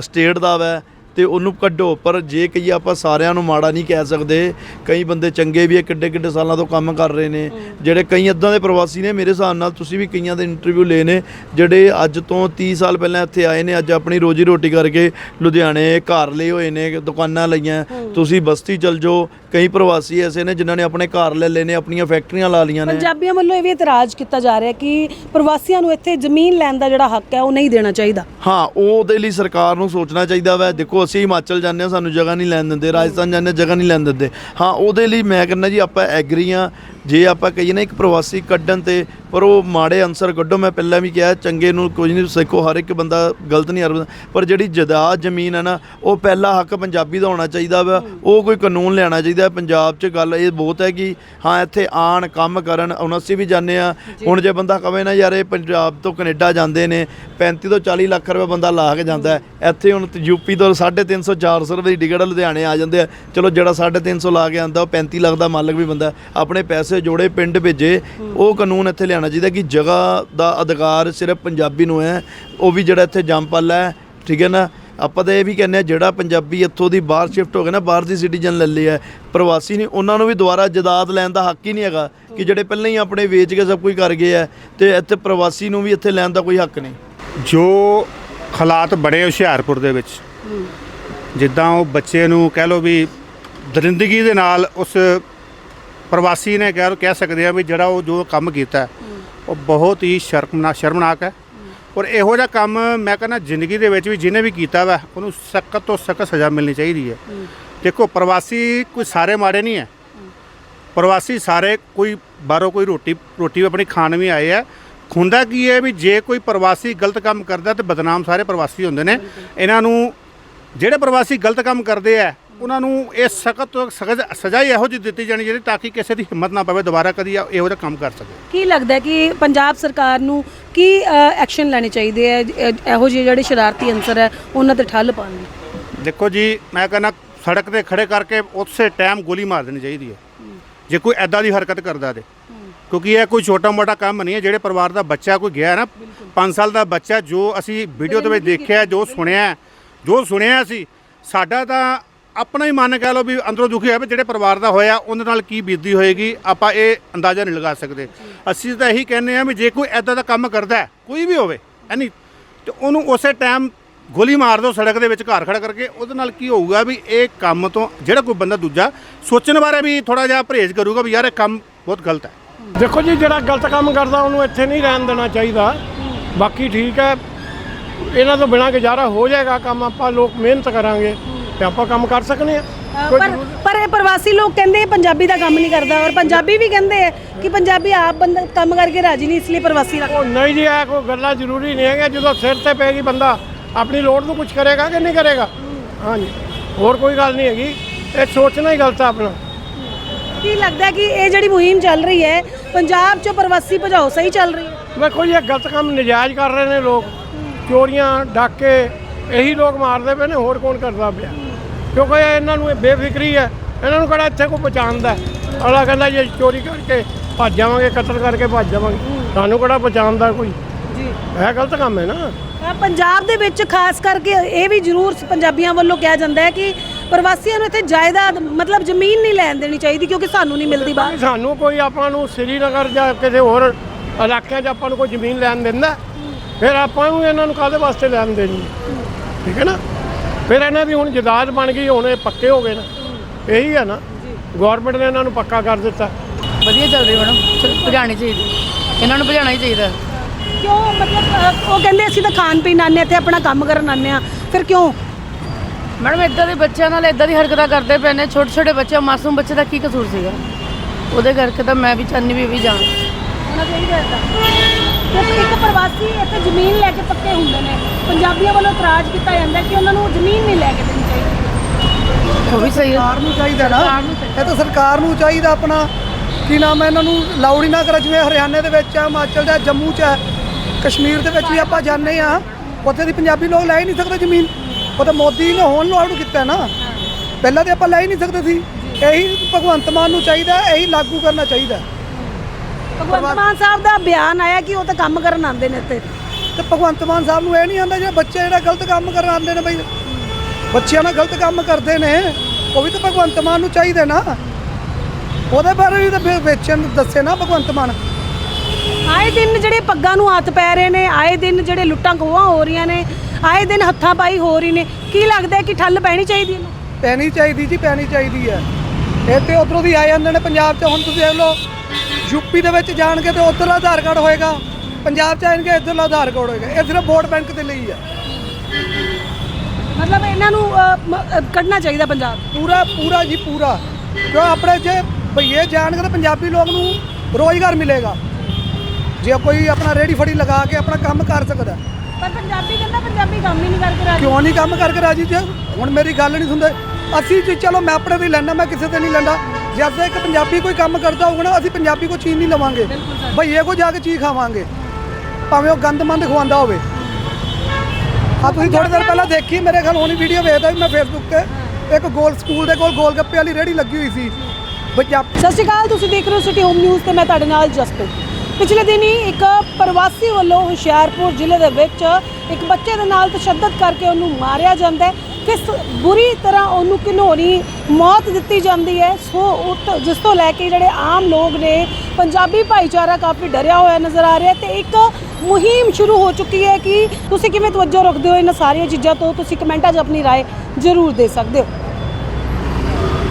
ਸਟੇਟ ਦਾ ਵੈ ਤੇ ਉਹਨੂੰ ਕੱਢੋ। ਪਰ ਜੇ ਕਹੀਏ ਆਪਾਂ ਸਾਰਿਆਂ ਨੂੰ ਮਾੜਾ ਨਹੀਂ ਕਹਿ ਸਕਦੇ ਕਈ ਬੰਦੇ ਚੰਗੇ ਵੀ ਹੈ ਕਿੱਡੇ ਕਿੱਡੇ ਸਾਲਾਂ ਤੋਂ ਕੰਮ ਕਰ ਰਹੇ ਨੇ। ਜਿਹੜੇ ਕਈ ਇਦਾਂ ਦੇ ਪ੍ਰਵਾਸੀ ਨੇ ਮੇਰੇ ਹਿਸਾਬ ਨਾਲ ਤੁਸੀਂ ਵੀ ਕਈਆਂ ਦੇ ਇੰਟਰਵਿਊ ਲਏ ਨੇ ਜਿਹੜੇ ਅੱਜ ਤੋਂ 30 ਸਾਲ ਪਹਿਲਾਂ ਇੱਥੇ ਆਏ ਨੇ ਅੱਜ ਆਪਣੀ ਰੋਜੀ ਰੋਟੀ ਕਰਕੇ ਲੁਧਿਆਣੇ ਘਰ ਲਏ ਹੋਏ ਨੇ ਦੁਕਾਨਾਂ ਲਈਆਂ। ਤੁਸੀਂ ਬਸਤੀ ਚਲ ਜਾਓ ਕਈ ਪ੍ਰਵਾਸੀ ਐਸੇ ਨੇ ਜਿਨ੍ਹਾਂ ਨੇ ਆਪਣੇ ਘਰ ਲੈ ਲਏ ਨੇ ਆਪਣੀਆਂ ਫੈਕਟਰੀਆਂ ਲਾ ਲੀਆਂ ਨੇ। ਪੰਜਾਬੀਆਂ ਵੱਲੋਂ ਇਹ ਵੀ ਇਤਰਾਜ਼ ਕੀਤਾ ਜਾ ਰਿਹਾ ਕਿ ਪ੍ਰਵਾਸੀਆਂ ਨੂੰ ਇੱਥੇ ਜ਼ਮੀਨ ਲੈਣ ਦਾ ਜਿਹੜਾ ਹੱਕ ਹੈ ਉਹ ਨਹੀਂ ਦੇਣਾ ਚਾਹੀਦਾ। ਹਾਂ ਉਹ ਉਹਦੇ ਲਈ ਸਰਕਾਰ ਨੂੰ ਸੋਚਣਾ ਚਾਹੀਦਾ ਵਾ ਦੇਖੋ ਅਸੀਂ ਹਿਮਾਚਲ ਜਾਂਦੇ ਹਾਂ ਸਾਨੂੰ ਜਗ੍ਹਾ ਨਹੀਂ ਲੈਣ ਦਿੰਦੇ ਰਾਜਸਥਾਨ ਜਾਂਦੇ ਜਗ੍ਹਾ ਨਹੀਂ ਲੈਣ ਦਿੰਦੇ। ਹਾਂ ਉਹਦੇ ਲਈ ਮੈਂ ਕਹਿੰਦਾ ਜੀ ਆਪਾਂ ਐਗਰੀ ਹਾਂ ਜੇ ਆਪਾਂ ਕਹੀਏ ਨਾ ਇੱਕ ਪ੍ਰਵਾਸੀ ਕੱਢਣ ਤੇ ਪਰ ਉਹ ਮਾੜੇ ਅਨਸਰ ਕੱਢੋ ਮੈਂ ਪਹਿਲਾਂ ਵੀ ਕਿਹਾ ਚੰਗੇ ਨੂੰ ਕੁਝ ਨਹੀਂ ਸਿੱਖੋ ਹਰ ਇੱਕ ਬੰਦਾ ਗਲਤ ਨਹੀਂ ਹਰ ਪਰ ਜਿਹੜੀ ਜਾਇਦਾਦ ਜ਼ਮੀਨ ਹੈ ਨਾ ਉਹ ਪਹਿਲਾ ਹੱਕ ਪੰਜਾਬੀ ਦਾ ਹੋਣਾ ਚਾਹੀਦਾ ਵਾ ਉਹ ਕੋਈ ਕਾਨੂੰਨ ਲਿਆਉਣਾ ਚਾਹੀਦਾ ਪੰਜਾਬ 'ਚ ਗੱਲ ਇਹ ਬਹੁਤ ਹੈ ਕਿ ਹਾਂ ਇੱਥੇ ਆਣ ਕੰਮ ਕਰਨ ਹੁਣ ਅਸੀਂ ਵੀ ਜਾਂਦੇ ਆ ਹੁਣ ਜੇ ਬੰਦਾ ਕਵੇ ਨਾ ਯਾਰ ਇਹ ਪੰਜਾਬ ਤੋਂ ਕੈਨੇਡਾ ਜਾਂਦੇ ਨੇ 35 ਤੋਂ 40 ਲੱਖ ਰੁਪਏ ਬੰਦਾ ਲਾ ਕੇ ਜਾਂਦਾ। ਇੱਥੇ ਹੁਣ ਯੂਪੀ ਤੋਂ 350 400 ਰੁਪਏ ਦੀ ਟਿਕਟ ਲੁਧਿਆਣੇ ਆ ਜਾਂਦੇ ਆ ਚਲੋ ਜਿਹੜਾ 350 ਲਾ ਕੇ ਆਂਦਾ ਉਹ 35 ਲੱਖ ਦਾ ਮਾਲਕ ਵੀ ਬੰਦਾ। ਆਪਣੇ ਪੈਸੇ ਜੋੜੇ ਪਿੰਡ ਭੇਜੇ ਉਹ ਕਾਨੂੰਨ ਇੱਥੇ ਲਿਆਉਣਾ ਚਾਹੀਦਾ ਕਿ ਜਗ੍ਹਾ ਦਾ ਅਧਿਕਾਰ ਸਿਰਫ ਪੰਜਾਬੀ ਨੂੰ ਹੈ ਉਹ ਵੀ ਜਿਹੜਾ ਇੱਥੇ ਜੰਮਪਲ ਹੈ ਠੀਕ ਹੈ ਨਾ? ਆਪਾਂ ਤਾਂ ਇਹ ਵੀ ਕਹਿੰਦੇ ਆ ਜਿਹੜਾ ਪੰਜਾਬੀ ਇੱਥੋਂ ਦੀ ਬਾਹਰ ਸ਼ਿਫਟ ਹੋ ਗਿਆ ਨਾ ਬਾਹਰ ਦੀ ਸਿਟੀਜ਼ਨ ਲੈ ਲਿਆ ਪ੍ਰਵਾਸੀ ਨਹੀਂ ਉਹਨਾਂ ਨੂੰ ਵੀ ਦੁਬਾਰਾ ਜਦਾਦ ਲੈਣ ਦਾ ਹੱਕ ਹੀ ਨਹੀਂ ਹੈਗਾ ਕਿ ਜਿਹੜੇ ਪਹਿਲਾਂ ਹੀ ਆਪਣੇ ਵੇਚ ਕੇ ਸਭ ਕੁਝ ਕਰ ਗਏ ਆ ਤੇ ਇੱਥੇ ਪ੍ਰਵਾਸੀ ਨੂੰ ਵੀ ਇੱਥੇ ਲੈਣ ਦਾ ਕੋਈ ਹੱਕ ਨਹੀਂ। ਜੋ ਹਾਲਾਤ ਬਣੇ ਹੁਸ਼ਿਆਰਪੁਰ ਦੇ ਵਿੱਚ ਜਿੱਦਾਂ ਉਹ ਬੱਚੇ ਨੂੰ ਕਹਿ ਲਓ ਵੀ ਦਰਿੰਦਗੀ ਦੇ ਨਾਲ ਉਸ ਪ੍ਰਵਾਸੀ ਨੇ ਕਹਿ ਕਹਿ ਸਕਦੇ ਆ ਵੀ ਜਿਹੜਾ ਉਹ ਜੋ ਕੰਮ ਕੀਤਾ ਉਹ ਬਹੁਤ ਹੀ ਸ਼ਰਮਨਾਕ ਸ਼ਰਮਨਾਕ ਹੈ। ਔਰ ਇਹੋ ਜਿਹਾ ਕੰਮ ਮੈਂ ਕਹਿੰਦਾ ਜ਼ਿੰਦਗੀ ਦੇ ਵਿੱਚ ਵੀ ਜਿਹਨੇ ਵੀ ਕੀਤਾ ਵਾ ਉਹਨੂੰ ਸਖਤ ਤੋਂ ਸਖਤ ਸਜ਼ਾ ਮਿਲਣੀ ਚਾਹੀਦੀ ਹੈ। ਦੇਖੋ ਪ੍ਰਵਾਸੀ ਕੋਈ ਸਾਰੇ ਮਾੜੇ ਨਹੀਂ ਹੈ। ਪ੍ਰਵਾਸੀ ਸਾਰੇ ਕੋਈ ਬਾਹਰੋਂ ਕੋਈ ਰੋਟੀ ਰੋਟੀ ਆਪਣੀ ਖਾਣ ਵੀ ਆਏ ਆ। ਹੁੰਦਾ ਕੀ ਹੈ ਵੀ ਜੇ ਕੋਈ ਪ੍ਰਵਾਸੀ ਗਲਤ ਕੰਮ ਕਰਦਾ ਤੇ ਬਦਨਾਮ ਸਾਰੇ ਪ੍ਰਵਾਸੀ ਹੁੰਦੇ ਨੇ। ਇਹਨਾਂ ਨੂੰ ਜਿਹੜੇ ਪ੍ਰਵਾਸੀ ਗਲਤ ਕੰਮ ਕਰਦੇ ਆ ਉਹਨਾਂ ਨੂੰ ਇਹ ਸਖਤ ਤੋਂ ਸਖਤ ਸਜ਼ਾ ਹੀ ਇਹੋ ਜਿਹੀ ਦਿੱਤੀ ਜਾਣੀ ਚਾਹੀਦੀ ਤਾਂ ਕਿ ਕਿਸੇ ਦੀ ਹਿੰਮਤ ਨਾ ਪਵੇ ਦੁਬਾਰਾ ਕਦੀ ਇਹੋ ਜਿਹਾ ਕੰਮ ਕਰ ਸਕੇ। ਕੀ ਲੱਗਦਾ ਹੈ ਕਿ ਪੰਜਾਬ ਸਰਕਾਰ ਨੂੰ ਕੀ ਐਕਸ਼ਨ ਲੈਣੇ ਚਾਹੀਦੇ ਹੈ ਇਹ- ਇਹੋ ਜਿਹੇ ਜਿਹੜੇ ਸ਼ਰਾਰਤੀ ਅੰਸਰ ਹੈ ਉਹਨਾਂ ਤੇ ਠੱਲ ਪਾਉਣ ਦੀ? ਦੇਖੋ ਜੀ ਮੈਂ ਕਹਿੰਦਾ ਸੜਕ ਤੇ ਖੜੇ ਕਰਕੇ ਉਸੇ ਟਾਈਮ ਗੋਲੀ ਮਾਰ ਦੇਣੀ ਚਾਹੀਦੀ ਹੈ। ਜੇ ਕੋਈ ਐਦਾਂ ਦੀ ਹਰਕਤ ਕਰਦਾ ਤੇ। ਕਿਉਂਕਿ ਇਹ ਕੋਈ ਛੋਟਾ ਮੋਟਾ ਕੰਮ ਨਹੀਂ ਹੈ ਜਿਹੜੇ ਪਰਿਵਾਰ ਦਾ ਬੱਚਾ ਕੋਈ ਗਿਆ ਨਾ 5 ਸਾਲ ਦਾ ਬੱਚਾ ਜੋ ਅਸੀਂ ਵੀਡੀਓ ਦੇ ਵਿੱਚ ਦੇਖਿਆ ਜੋ ਸੁਣਿਆ ਜੋ ਸੁਣਿਆ ਸੀ ਸਾਡਾ ਤਾਂ ਆਪਣਾ ਹੀ ਮਨ ਕਹਿ ਲਓ ਵੀ ਅੰਦਰੋਂ ਦੁਖੀ ਹੋਇਆ ਵੀ ਜਿਹੜੇ ਪਰਿਵਾਰ ਦਾ ਹੋਇਆ, ਉਹਦੇ ਨਾਲ ਕੀ ਬੀਤੀ ਹੋਏਗੀ, ਆਪਾਂ ਇਹ ਅੰਦਾਜ਼ਾ ਨਹੀਂ ਲਗਾ ਸਕਦੇ। ਅਸੀਂ ਤਾਂ ਇਹੀ ਕਹਿੰਦੇ ਆ ਵੀ ਜੇ ਕੋਈ ਐਦਾਂ ਦਾ ਕੰਮ ਕਰਦਾ ਕੋਈ ਵੀ ਹੋਵੇ ਐਨੀ ਤੇ ਉਹਨੂੰ ਉਸੇ ਟਾਈਮ ਗੋਲੀ ਮਾਰ ਦਿਓ ਸੜਕ ਦੇ ਵਿੱਚ ਘਰ ਖੜਾ ਕਰਕੇ, ਉਹਦੇ ਨਾਲ ਕੀ ਹੋਊਗਾ ਵੀ ਇਹ ਕੰਮ ਤੋਂ ਜਿਹੜਾ ਕੋਈ ਬੰਦਾ ਦੂਜਾ ਸੋਚਣ ਬਾਰੇ ਵੀ ਥੋੜਾ ਜਿਹਾ ਪਰਹੇਜ਼ ਕਰੂਗਾ ਵੀ ਯਾਰ ਇਹ ਕੰਮ ਬਹੁਤ ਗਲਤ ਹੈ। ਦੇਖੋ ਜੀ, ਜਿਹੜਾ ਗਲਤ ਕੰਮ ਕਰਦਾ, ਉਹਨੂੰ ਇੱਥੇ ਨਹੀਂ ਰਹਿਣ ਦੇਣਾ ਚਾਹੀਦਾ। ਬਾਕੀ ਠੀਕ ਹੈ, ਇਹਨਾਂ ਤੋਂ ਬਿਨਾਂ ਗੁਜ਼ਾਰਾ ਹੋ ਜਾਏਗਾ ਕੰਮ ਆਪਾਂ, ਲੋਕ ਮਿਹਨਤ ਕਰਾਂਗੇ। ਤੇ ਆਪਾਂ ਕੰਮ ਕਰ ਸਕਨੇ ਆ? ਪਰ ਪਰ ਇਹ ਪ੍ਰਵਾਸੀ ਲੋਕ ਕਹਿੰਦੇ ਇਹ ਪੰਜਾਬੀ ਦਾ ਕੰਮ ਨਹੀਂ ਕਰਦਾ ਔਰ ਪੰਜਾਬੀ ਵੀ ਕਹਿੰਦੇ ਆ ਕਿ ਪੰਜਾਬੀ ਆਪ ਬੰਦਾ ਕੰਮ ਕਰਕੇ ਰਾਜੀ ਨਹੀਂ ਇਸ ਲਈ ਪ੍ਰਵਾਸੀ ਰੱਖ ਉਹ ਨਹੀਂ ਜੀ ਇਹ ਕੋਈ ਗੱਲਾਂ ਜ਼ਰੂਰੀ ਨਹੀਂ ਹੈਗਾ ਜਦੋਂ ਸਿਰ ਤੇ ਪੈਗੀ ਬੰਦਾ ਆਪਣੀ ਲੋੜ ਨੂੰ ਕੁਝ ਕਰੇਗਾ ਕਿ ਨਹੀਂ ਕਰੇਗਾ? ਹਾਂਜੀ। ਹੋਰ ਕੋਈ ਗੱਲ ਨਹੀਂ ਹੈਗੀ। ਇਹ ਸੋਚਣਾ ਹੀ ਗਲਤ ਆ ਆਪਣਾ। ਕੀ ਲੱਗਦਾ ਕਿ ਇਹ ਜਿਹੜੀ ਮੁਹਿੰਮ ਚੱਲ ਰਹੀ ਹੈ ਪੰਜਾਬ 'ਚੋਂ ਪ੍ਰਵਾਸੀ ਭਜਾਓ ਸਹੀ ਚੱਲ ਰਹੀ ਹੈ? ਵੇਖੋ ਜੀ ਇਹ ਗਲਤ ਕੰਮ ਨਜਾਇਜ਼ ਕਰ ਰਹੇ ਨੇ ਲੋਕ। ਚੋਰੀਆਂ ਡਾਕੇ ਇਹੀ ਲੋਕ ਮਾਰਦੇ ਪਏ ਨੇ ਹੋਰ ਕੌਣ ਕਰਦਾ ਪਿਆ? ਕਿਉਂਕਿ ਇਹ ਇਹਨਾਂ ਨੂੰ ਇਹ ਬੇਫਿਕਰੀ ਹੈ ਇਹਨਾਂ ਨੂੰ ਕਿਹੜਾ ਇੱਥੇ ਕੋਈ ਪਛਾਣਦਾ ਅਗਲਾ ਕਹਿੰਦਾ ਜੇ ਚੋਰੀ ਕਰਕੇ ਭੱਜ ਜਾਵਾਂਗੇ ਕਤਲ ਕਰਕੇ ਭੱਜ ਜਾਵਾਂਗੇ। ਸਾਨੂੰ ਕਿਹੜਾ ਪਛਾਣਦਾ ਕੋਈ? ਜੀ। ਇਹ ਗਲਤ ਕੰਮ ਹੈ ਨਾ। ਪੰਜਾਬ ਦੇ ਵਿੱਚ ਖਾਸ ਕਰਕੇ ਇਹ ਵੀ ਜ਼ਰੂਰ ਪੰਜਾਬੀਆਂ ਵੱਲੋਂ ਕਿਹਾ ਜਾਂਦਾ ਹੈ ਕਿ ਪ੍ਰਵਾਸੀਆਂ ਨੂੰ ਇੱਥੇ ਜਾਇਦਾਦ ਮਤਲਬ ਜ਼ਮੀਨ ਨਹੀਂ ਲੈਣ ਦੇਣੀ ਚਾਹੀਦੀ ਕਿਉਂਕਿ ਸਾਨੂੰ ਨਹੀਂ ਮਿਲਦੀ ਬਾਹਰ। ਸਾਨੂੰ ਕੋਈ ਆਪਾਂ ਨੂੰ ਸ੍ਰੀਨਗਰ ਜਾਂ ਕਿਸੇ ਹੋਰ ਇਲਾਕਿਆਂ 'ਚ ਆਪਾਂ ਨੂੰ ਕੋਈ ਜ਼ਮੀਨ ਲੈਣ ਦਿੰਦਾ ਫਿਰ ਆਪਾਂ ਨੂੰ ਇਹਨਾਂ ਨੂੰ ਕਾਹਦੇ ਵਾਸਤੇ ਲੈਣ ਦੇਣੀ? ਠੀਕ ਹੈ ਨਾ? ਫਿਰ ਇਹਨਾਂ ਦੀ ਹੁਣ ਜਦਾਦ ਬਣ ਗਈ ਹੁਣ ਇਹ ਪੱਕੇ ਹੋ ਗਏ ਨਾ। ਇਹੀ ਹੈ ਨਾ। ਗਵਰਨਮੈਂਟ ਨੇ ਇਹਨਾਂ ਨੂੰ ਪੱਕਾ ਕਰ ਦਿੱਤਾ। ਵਧੀਆ ਚੱਲ ਰਹੀ ਮੈਡਮ ਭਜਾਣੀ ਚਾਹੀਦੀ। ਇਹਨਾਂ ਨੂੰ ਭਜਾਣਾ ਹੀ ਚਾਹੀਦਾ। ਕਿਉਂ? ਮਤਲਬ ਉਹ ਕਹਿੰਦੇ ਅਸੀਂ ਤਾਂ ਖਾਣ ਪੀਣ ਹਾਂ ਇੱਥੇ ਆਪਣਾ ਕੰਮ ਕਰਨ ਆਉਂਦੇ ਹਾਂ। ਫਿਰ ਕਿਉਂ? ਮੈਡਮ ਇਦਾਂ ਦੇ ਬੱਚਿਆਂ ਨਾਲ ਇਦਾਂ ਦੀ ਹਰਕਤਾਂ ਕਰਦੇ ਪਏ ਨੇ। ਛੋਟੇ ਛੋਟੇ ਬੱਚੇ ਮਾਸੂਮ ਬੱਚੇ ਦਾ ਕੀ ਕਸੂਰ ਸੀਗਾ? ਉਹਦੇ ਕਰਕੇ ਤਾਂ ਮੈਂ ਵੀ ਚਾਹੁੰਦੀ ਵੀ ਵੀ ਜਾਣ ਹੋਣਾ ਚਾਹੀਦਾ ਹੈ ਕਿਉਂਕਿ ਇੱਕ ਪ੍ਰਵਾਸੀ ਇੱਥੇ ਜ਼ਮੀਨ ਲੈ ਕੇ ਪੱਕੇ ਹੁੰਦੇ ਨੇ। ਪੰਜਾਬੀਆਂ ਵੱਲੋਂ ਇਤਰਾਜ਼ ਕੀਤਾ ਜਾਂਦਾ ਕਿ ਉਹਨਾਂ ਨੂੰ ਜ਼ਮੀਨ ਨਹੀਂ ਲੈ ਕੇ ਦੇਣੀ ਚਾਹੀਦੀ। ਉਹ ਵੀ ਸਹੀ ਹੈ। ਸਰਕਾਰ ਨੂੰ ਚਾਹੀਦਾ ਨਾ। ਇਹ ਤਾਂ ਸਰਕਾਰ ਨੂੰ ਚਾਹੀਦਾ ਆਪਣਾ। ਕੀ ਨਾਮ ਹੈ ਇਹਨਾਂ ਨੂੰ? ਲਾਉਡ ਹੀ ਨਾ ਕਰੇ ਜਿਵੇਂ ਹਰਿਆਣੇ ਦੇ ਵਿੱਚ ਹੈ ਹਿਮਾਚਲ ਦਾ ਜੰਮੂ ਚ ਹੈ। ਕਸ਼ਮੀਰ ਦੇ ਵਿੱਚ ਵੀ ਆਪਾਂ ਜਾਂਦੇ ਆ ਉੱਥੇ ਦੀ ਪੰਜਾਬੀ ਲੋਕ ਲੈ ਹੀ ਨਹੀਂ ਸਕਦੇ ਜ਼ਮੀਨ। ਉਹ ਤਾਂ ਮੋਦੀ ਨੇ ਹੁਣ ਲਾਉਡ ਕੀਤਾ ਨਾ। ਪਹਿਲਾਂ ਤੇ ਆਪਾਂ ਲੈ ਹੀ ਨਹੀਂ ਸਕਦੇ ਸੀ। ਇਹੀ ਭਗਵੰਤ ਮਾਨ ਨੂੰ ਚਾਹੀਦਾ ਇਹੀ ਲਾਗੂ ਕਰਨਾ ਚਾਹੀਦਾ। ਭਗਵੰਤ ਮਾਨ ਸਾਹਿਬ ਦਾ ਬਿਆਨ ਆਇਆ ਕਿ ਉਹ ਤਾਂ ਕੰਮ ਕਰਨ ਆਉਂਦੇ ਨੇ ਇੱਥੇ। ਤੇ ਭਗਵੰਤ ਮਾਨ ਸਾਹਿਬ ਨੂੰ ਇਹ ਨਹੀਂ ਆਉਂਦਾ ਜਿਹੜੇ ਬੱਚੇ ਜਿਹੜਾ ਗਲਤ ਕੰਮ ਕਰਨ ਆਉਂਦੇ ਨੇ ਬਈ। ਬੱਚਿਆਂ ਨਾਲ ਗਲਤ ਕੰਮ ਕਰਦੇ ਨੇ ਉਹ ਵੀ ਤਾਂ ਭਗਵੰਤ ਮਾਨ ਨੂੰ ਚਾਹੀਦਾ ਨਾ। ਉਹਦੇ ਬਾਰੇ ਵੀ ਤਾਂ ਵੇਚਣ ਦੱਸੇ ਨਾ ਭਗਵੰਤ ਮਾਨ। ਆਏ ਦਿਨ ਜਿਹੜੇ ਪੱਗਾਂ ਨੂੰ ਹੱਥ ਪੈ ਰਹੇ ਨੇ ਆਏ ਦਿਨ ਜਿਹੜੇ ਲੁੱਟਾਂ ਖੋਹਾਂ ਹੋ ਰਹੀਆਂ ਨੇ ਆਏ ਦਿਨ ਹੱਥਾਂ ਪਾਈ ਹੋ ਰਹੀ ਨੇ ਕੀ ਲੱਗਦਾ ਕਿ ਠੱਲ ਪੈਣੀ ਚਾਹੀਦੀ ਹੈ? ਪੈਣੀ ਚਾਹੀਦੀ ਜੀ ਪੈਣੀ ਚਾਹੀਦੀ ਹੈ। ਇਹ ਤੇ ਉਧਰੋਂ ਦੀ ਆ ਜਾਂਦੇ ਨੇ ਪੰਜਾਬ 'ਚ। ਹੁਣ ਤੁਸੀਂ ਦੇਖ ਲਓ ਯੂਪੀ ਦੇ ਵਿੱਚ ਜਾਣਗੇ ਤੇ ਉੱਧਰਲਾ ਆਧਾਰ ਕਾਰਡ ਹੋਏਗਾ। ਪੰਜਾਬ 'ਚ ਆਣਗੇ ਇੱਧਰਲਾ ਆਧਾਰ ਕਾਰਡ ਹੋਏਗਾ। ਇਹ ਸਿਰਫ ਵੋਟ ਬੈਂਕ ਦੇ ਲਈ ਆ। ਮਤਲਬ ਇਹਨਾਂ ਨੂੰ ਅ, ਮ- ਅ, ਕੱਢਣਾ ਚਾਹੀਦਾ ਪੰਜਾਬ। ਪੂਰਾ ਪੂਰਾ ਜੀ ਪੂਰਾ। ਕਿਉਂ ਆਪਣੇ ਜੇ ਭਈਏ ਜਾਣਗੇ ਤਾਂ ਪੰਜਾਬੀ ਲੋਕ ਨੂੰ ਰੋਜ਼ਗਾਰ ਮਿਲੇਗਾ। ਜੇ ਕੋਈ ਆਪਣਾ ਰੇੜੀ ਫੜੀ ਲਗਾ ਕੇ ਆਪਣਾ ਕੰਮ ਕਰ ਸਕਦਾ। ਪਰ ਪੰਜਾਬੀ ਕਹਿੰਦਾ ਪੰਜਾਬੀ ਕੰਮ ਹੀ ਨਹੀਂ ਕਰਕੇ ਰਾਜੀ। ਕਿਉਂ ਨਹੀਂ ਕੰਮ ਕਰਕੇ ਰਾਜੀ ਜੇ? ਹੁਣ ਮੇਰੀ ਗੱਲ ਨਹੀਂ ਸੁਣਦੇ। ਅਸੀਂ ਜੀ ਚਲੋ ਮੈਂ ਆਪਣੇ ਤੇ ਲੈਣਾ ਮੈਂ ਕਿਸੇ ਤੇ ਨਹੀਂ ਲੈਂਦਾ। ਜਦ ਇੱਕ ਪੰਜਾਬੀ ਕੋਈ ਕੰਮ ਕਰਦਾ ਹੋਊਗਾ ਨਾ ਅਸੀਂ ਪੰਜਾਬੀ ਕੋ ਚੀਜ਼ ਨਹੀਂ ਲਵਾਂਗੇ। ਭਈਏ ਕੋ ਜਾ ਕੇ ਚੀਜ਼ ਖਾਵਾਂਗੇ। ਭਾਵੇਂ ਉਹ ਗੰਦਮੰਦ ਖਵਾਉਂਦਾ ਹੋਵੇ। ਆ ਤੁਸੀਂ ਥੋੜੀ ਦੇਰ ਪਹਿਲਾਂ ਦੇਖੀ ਮੇਰੇ ਖਿਆਲ ਹੋਣੀ ਵੀਡੀਓ ਵੇਖਦਾ ਸੀ ਮੈਂ ਫੇਸਬੁੱਕ ਤੇ। ਇੱਕ ਗੋਲ ਸਕੂਲ ਦੇ ਕੋਲ ਗੋਲ ਗੱਪੇ ਵਾਲੀ ਰੇੜੀ ਲੱਗੀ ਹੋਈ ਸੀ। ਬੱਚਾ ਸਤਿ ਸ਼੍ਰੀ ਅਕਾਲ ਤੁਸੀਂ ਦੇਖ ਰਹੇ ਹੋ ਸਿਟੀ ਹੋਮ ਨਿਊਜ਼ ਤੇ ਮੈਂ ਤੁਹਾਡੇ ਨਾਲ ਜਸਪ੍ਰੀਤ। ਪਿਛਲੇ ਦਿਨੀ ਇੱਕ ਪ੍ਰਵਾਸੀ ਵੱਲੋਂ ਹੁਸ਼ਿਆਰਪੁਰ ਜ਼ਿਲ੍ਹੇ ਦੇ ਵਿੱਚ ਇੱਕ ਬੱਚੇ ਦੇ ਨਾਲ ਤਸ਼ੱਦਦ ਕਰਕੇ ਉਹਨੂੰ ਮਾਰਿਆ ਜਾਂਦਾ ਹੈ। ਕਿਸ ਬੁਰੀ ਤਰ੍ਹਾਂ ਉਹਨੂੰ ਘਿਨੌਣੀ ਮੌਤ ਦਿੱਤੀ ਜਾਂਦੀ ਹੈ ਸੋ ਉਹ ਤੋਂ- ਜਿਸ ਤੋਂ ਲੈ ਕੇ ਜਿਹੜੇ ਆਮ ਲੋਕ ਨੇ ਪੰਜਾਬੀ ਭਾਈਚਾਰਾ ਕਾਫੀ ਡਰਿਆ ਹੋਇਆ ਨਜ਼ਰ ਆ ਰਿਹਾ ਤੇ ਇੱਕ ਮੁਹਿੰਮ ਸ਼ੁਰੂ ਹੋ ਚੁੱਕੀ ਹੈ ਕਿ ਤੁਸੀਂ ਕਿਵੇਂ ਤਵੱਜੋ ਰੱਖਦੇ ਹੋ ਇਹਨਾਂ ਸਾਰੀਆਂ ਚੀਜ਼ਾਂ ਤੋਂ ਤੁਸੀਂ ਕਮੈਂਟਾਂ 'ਚ ਆਪਣੀ رائے ਜ਼ਰੂਰ ਦੇ ਸਕਦੇ ਹੋ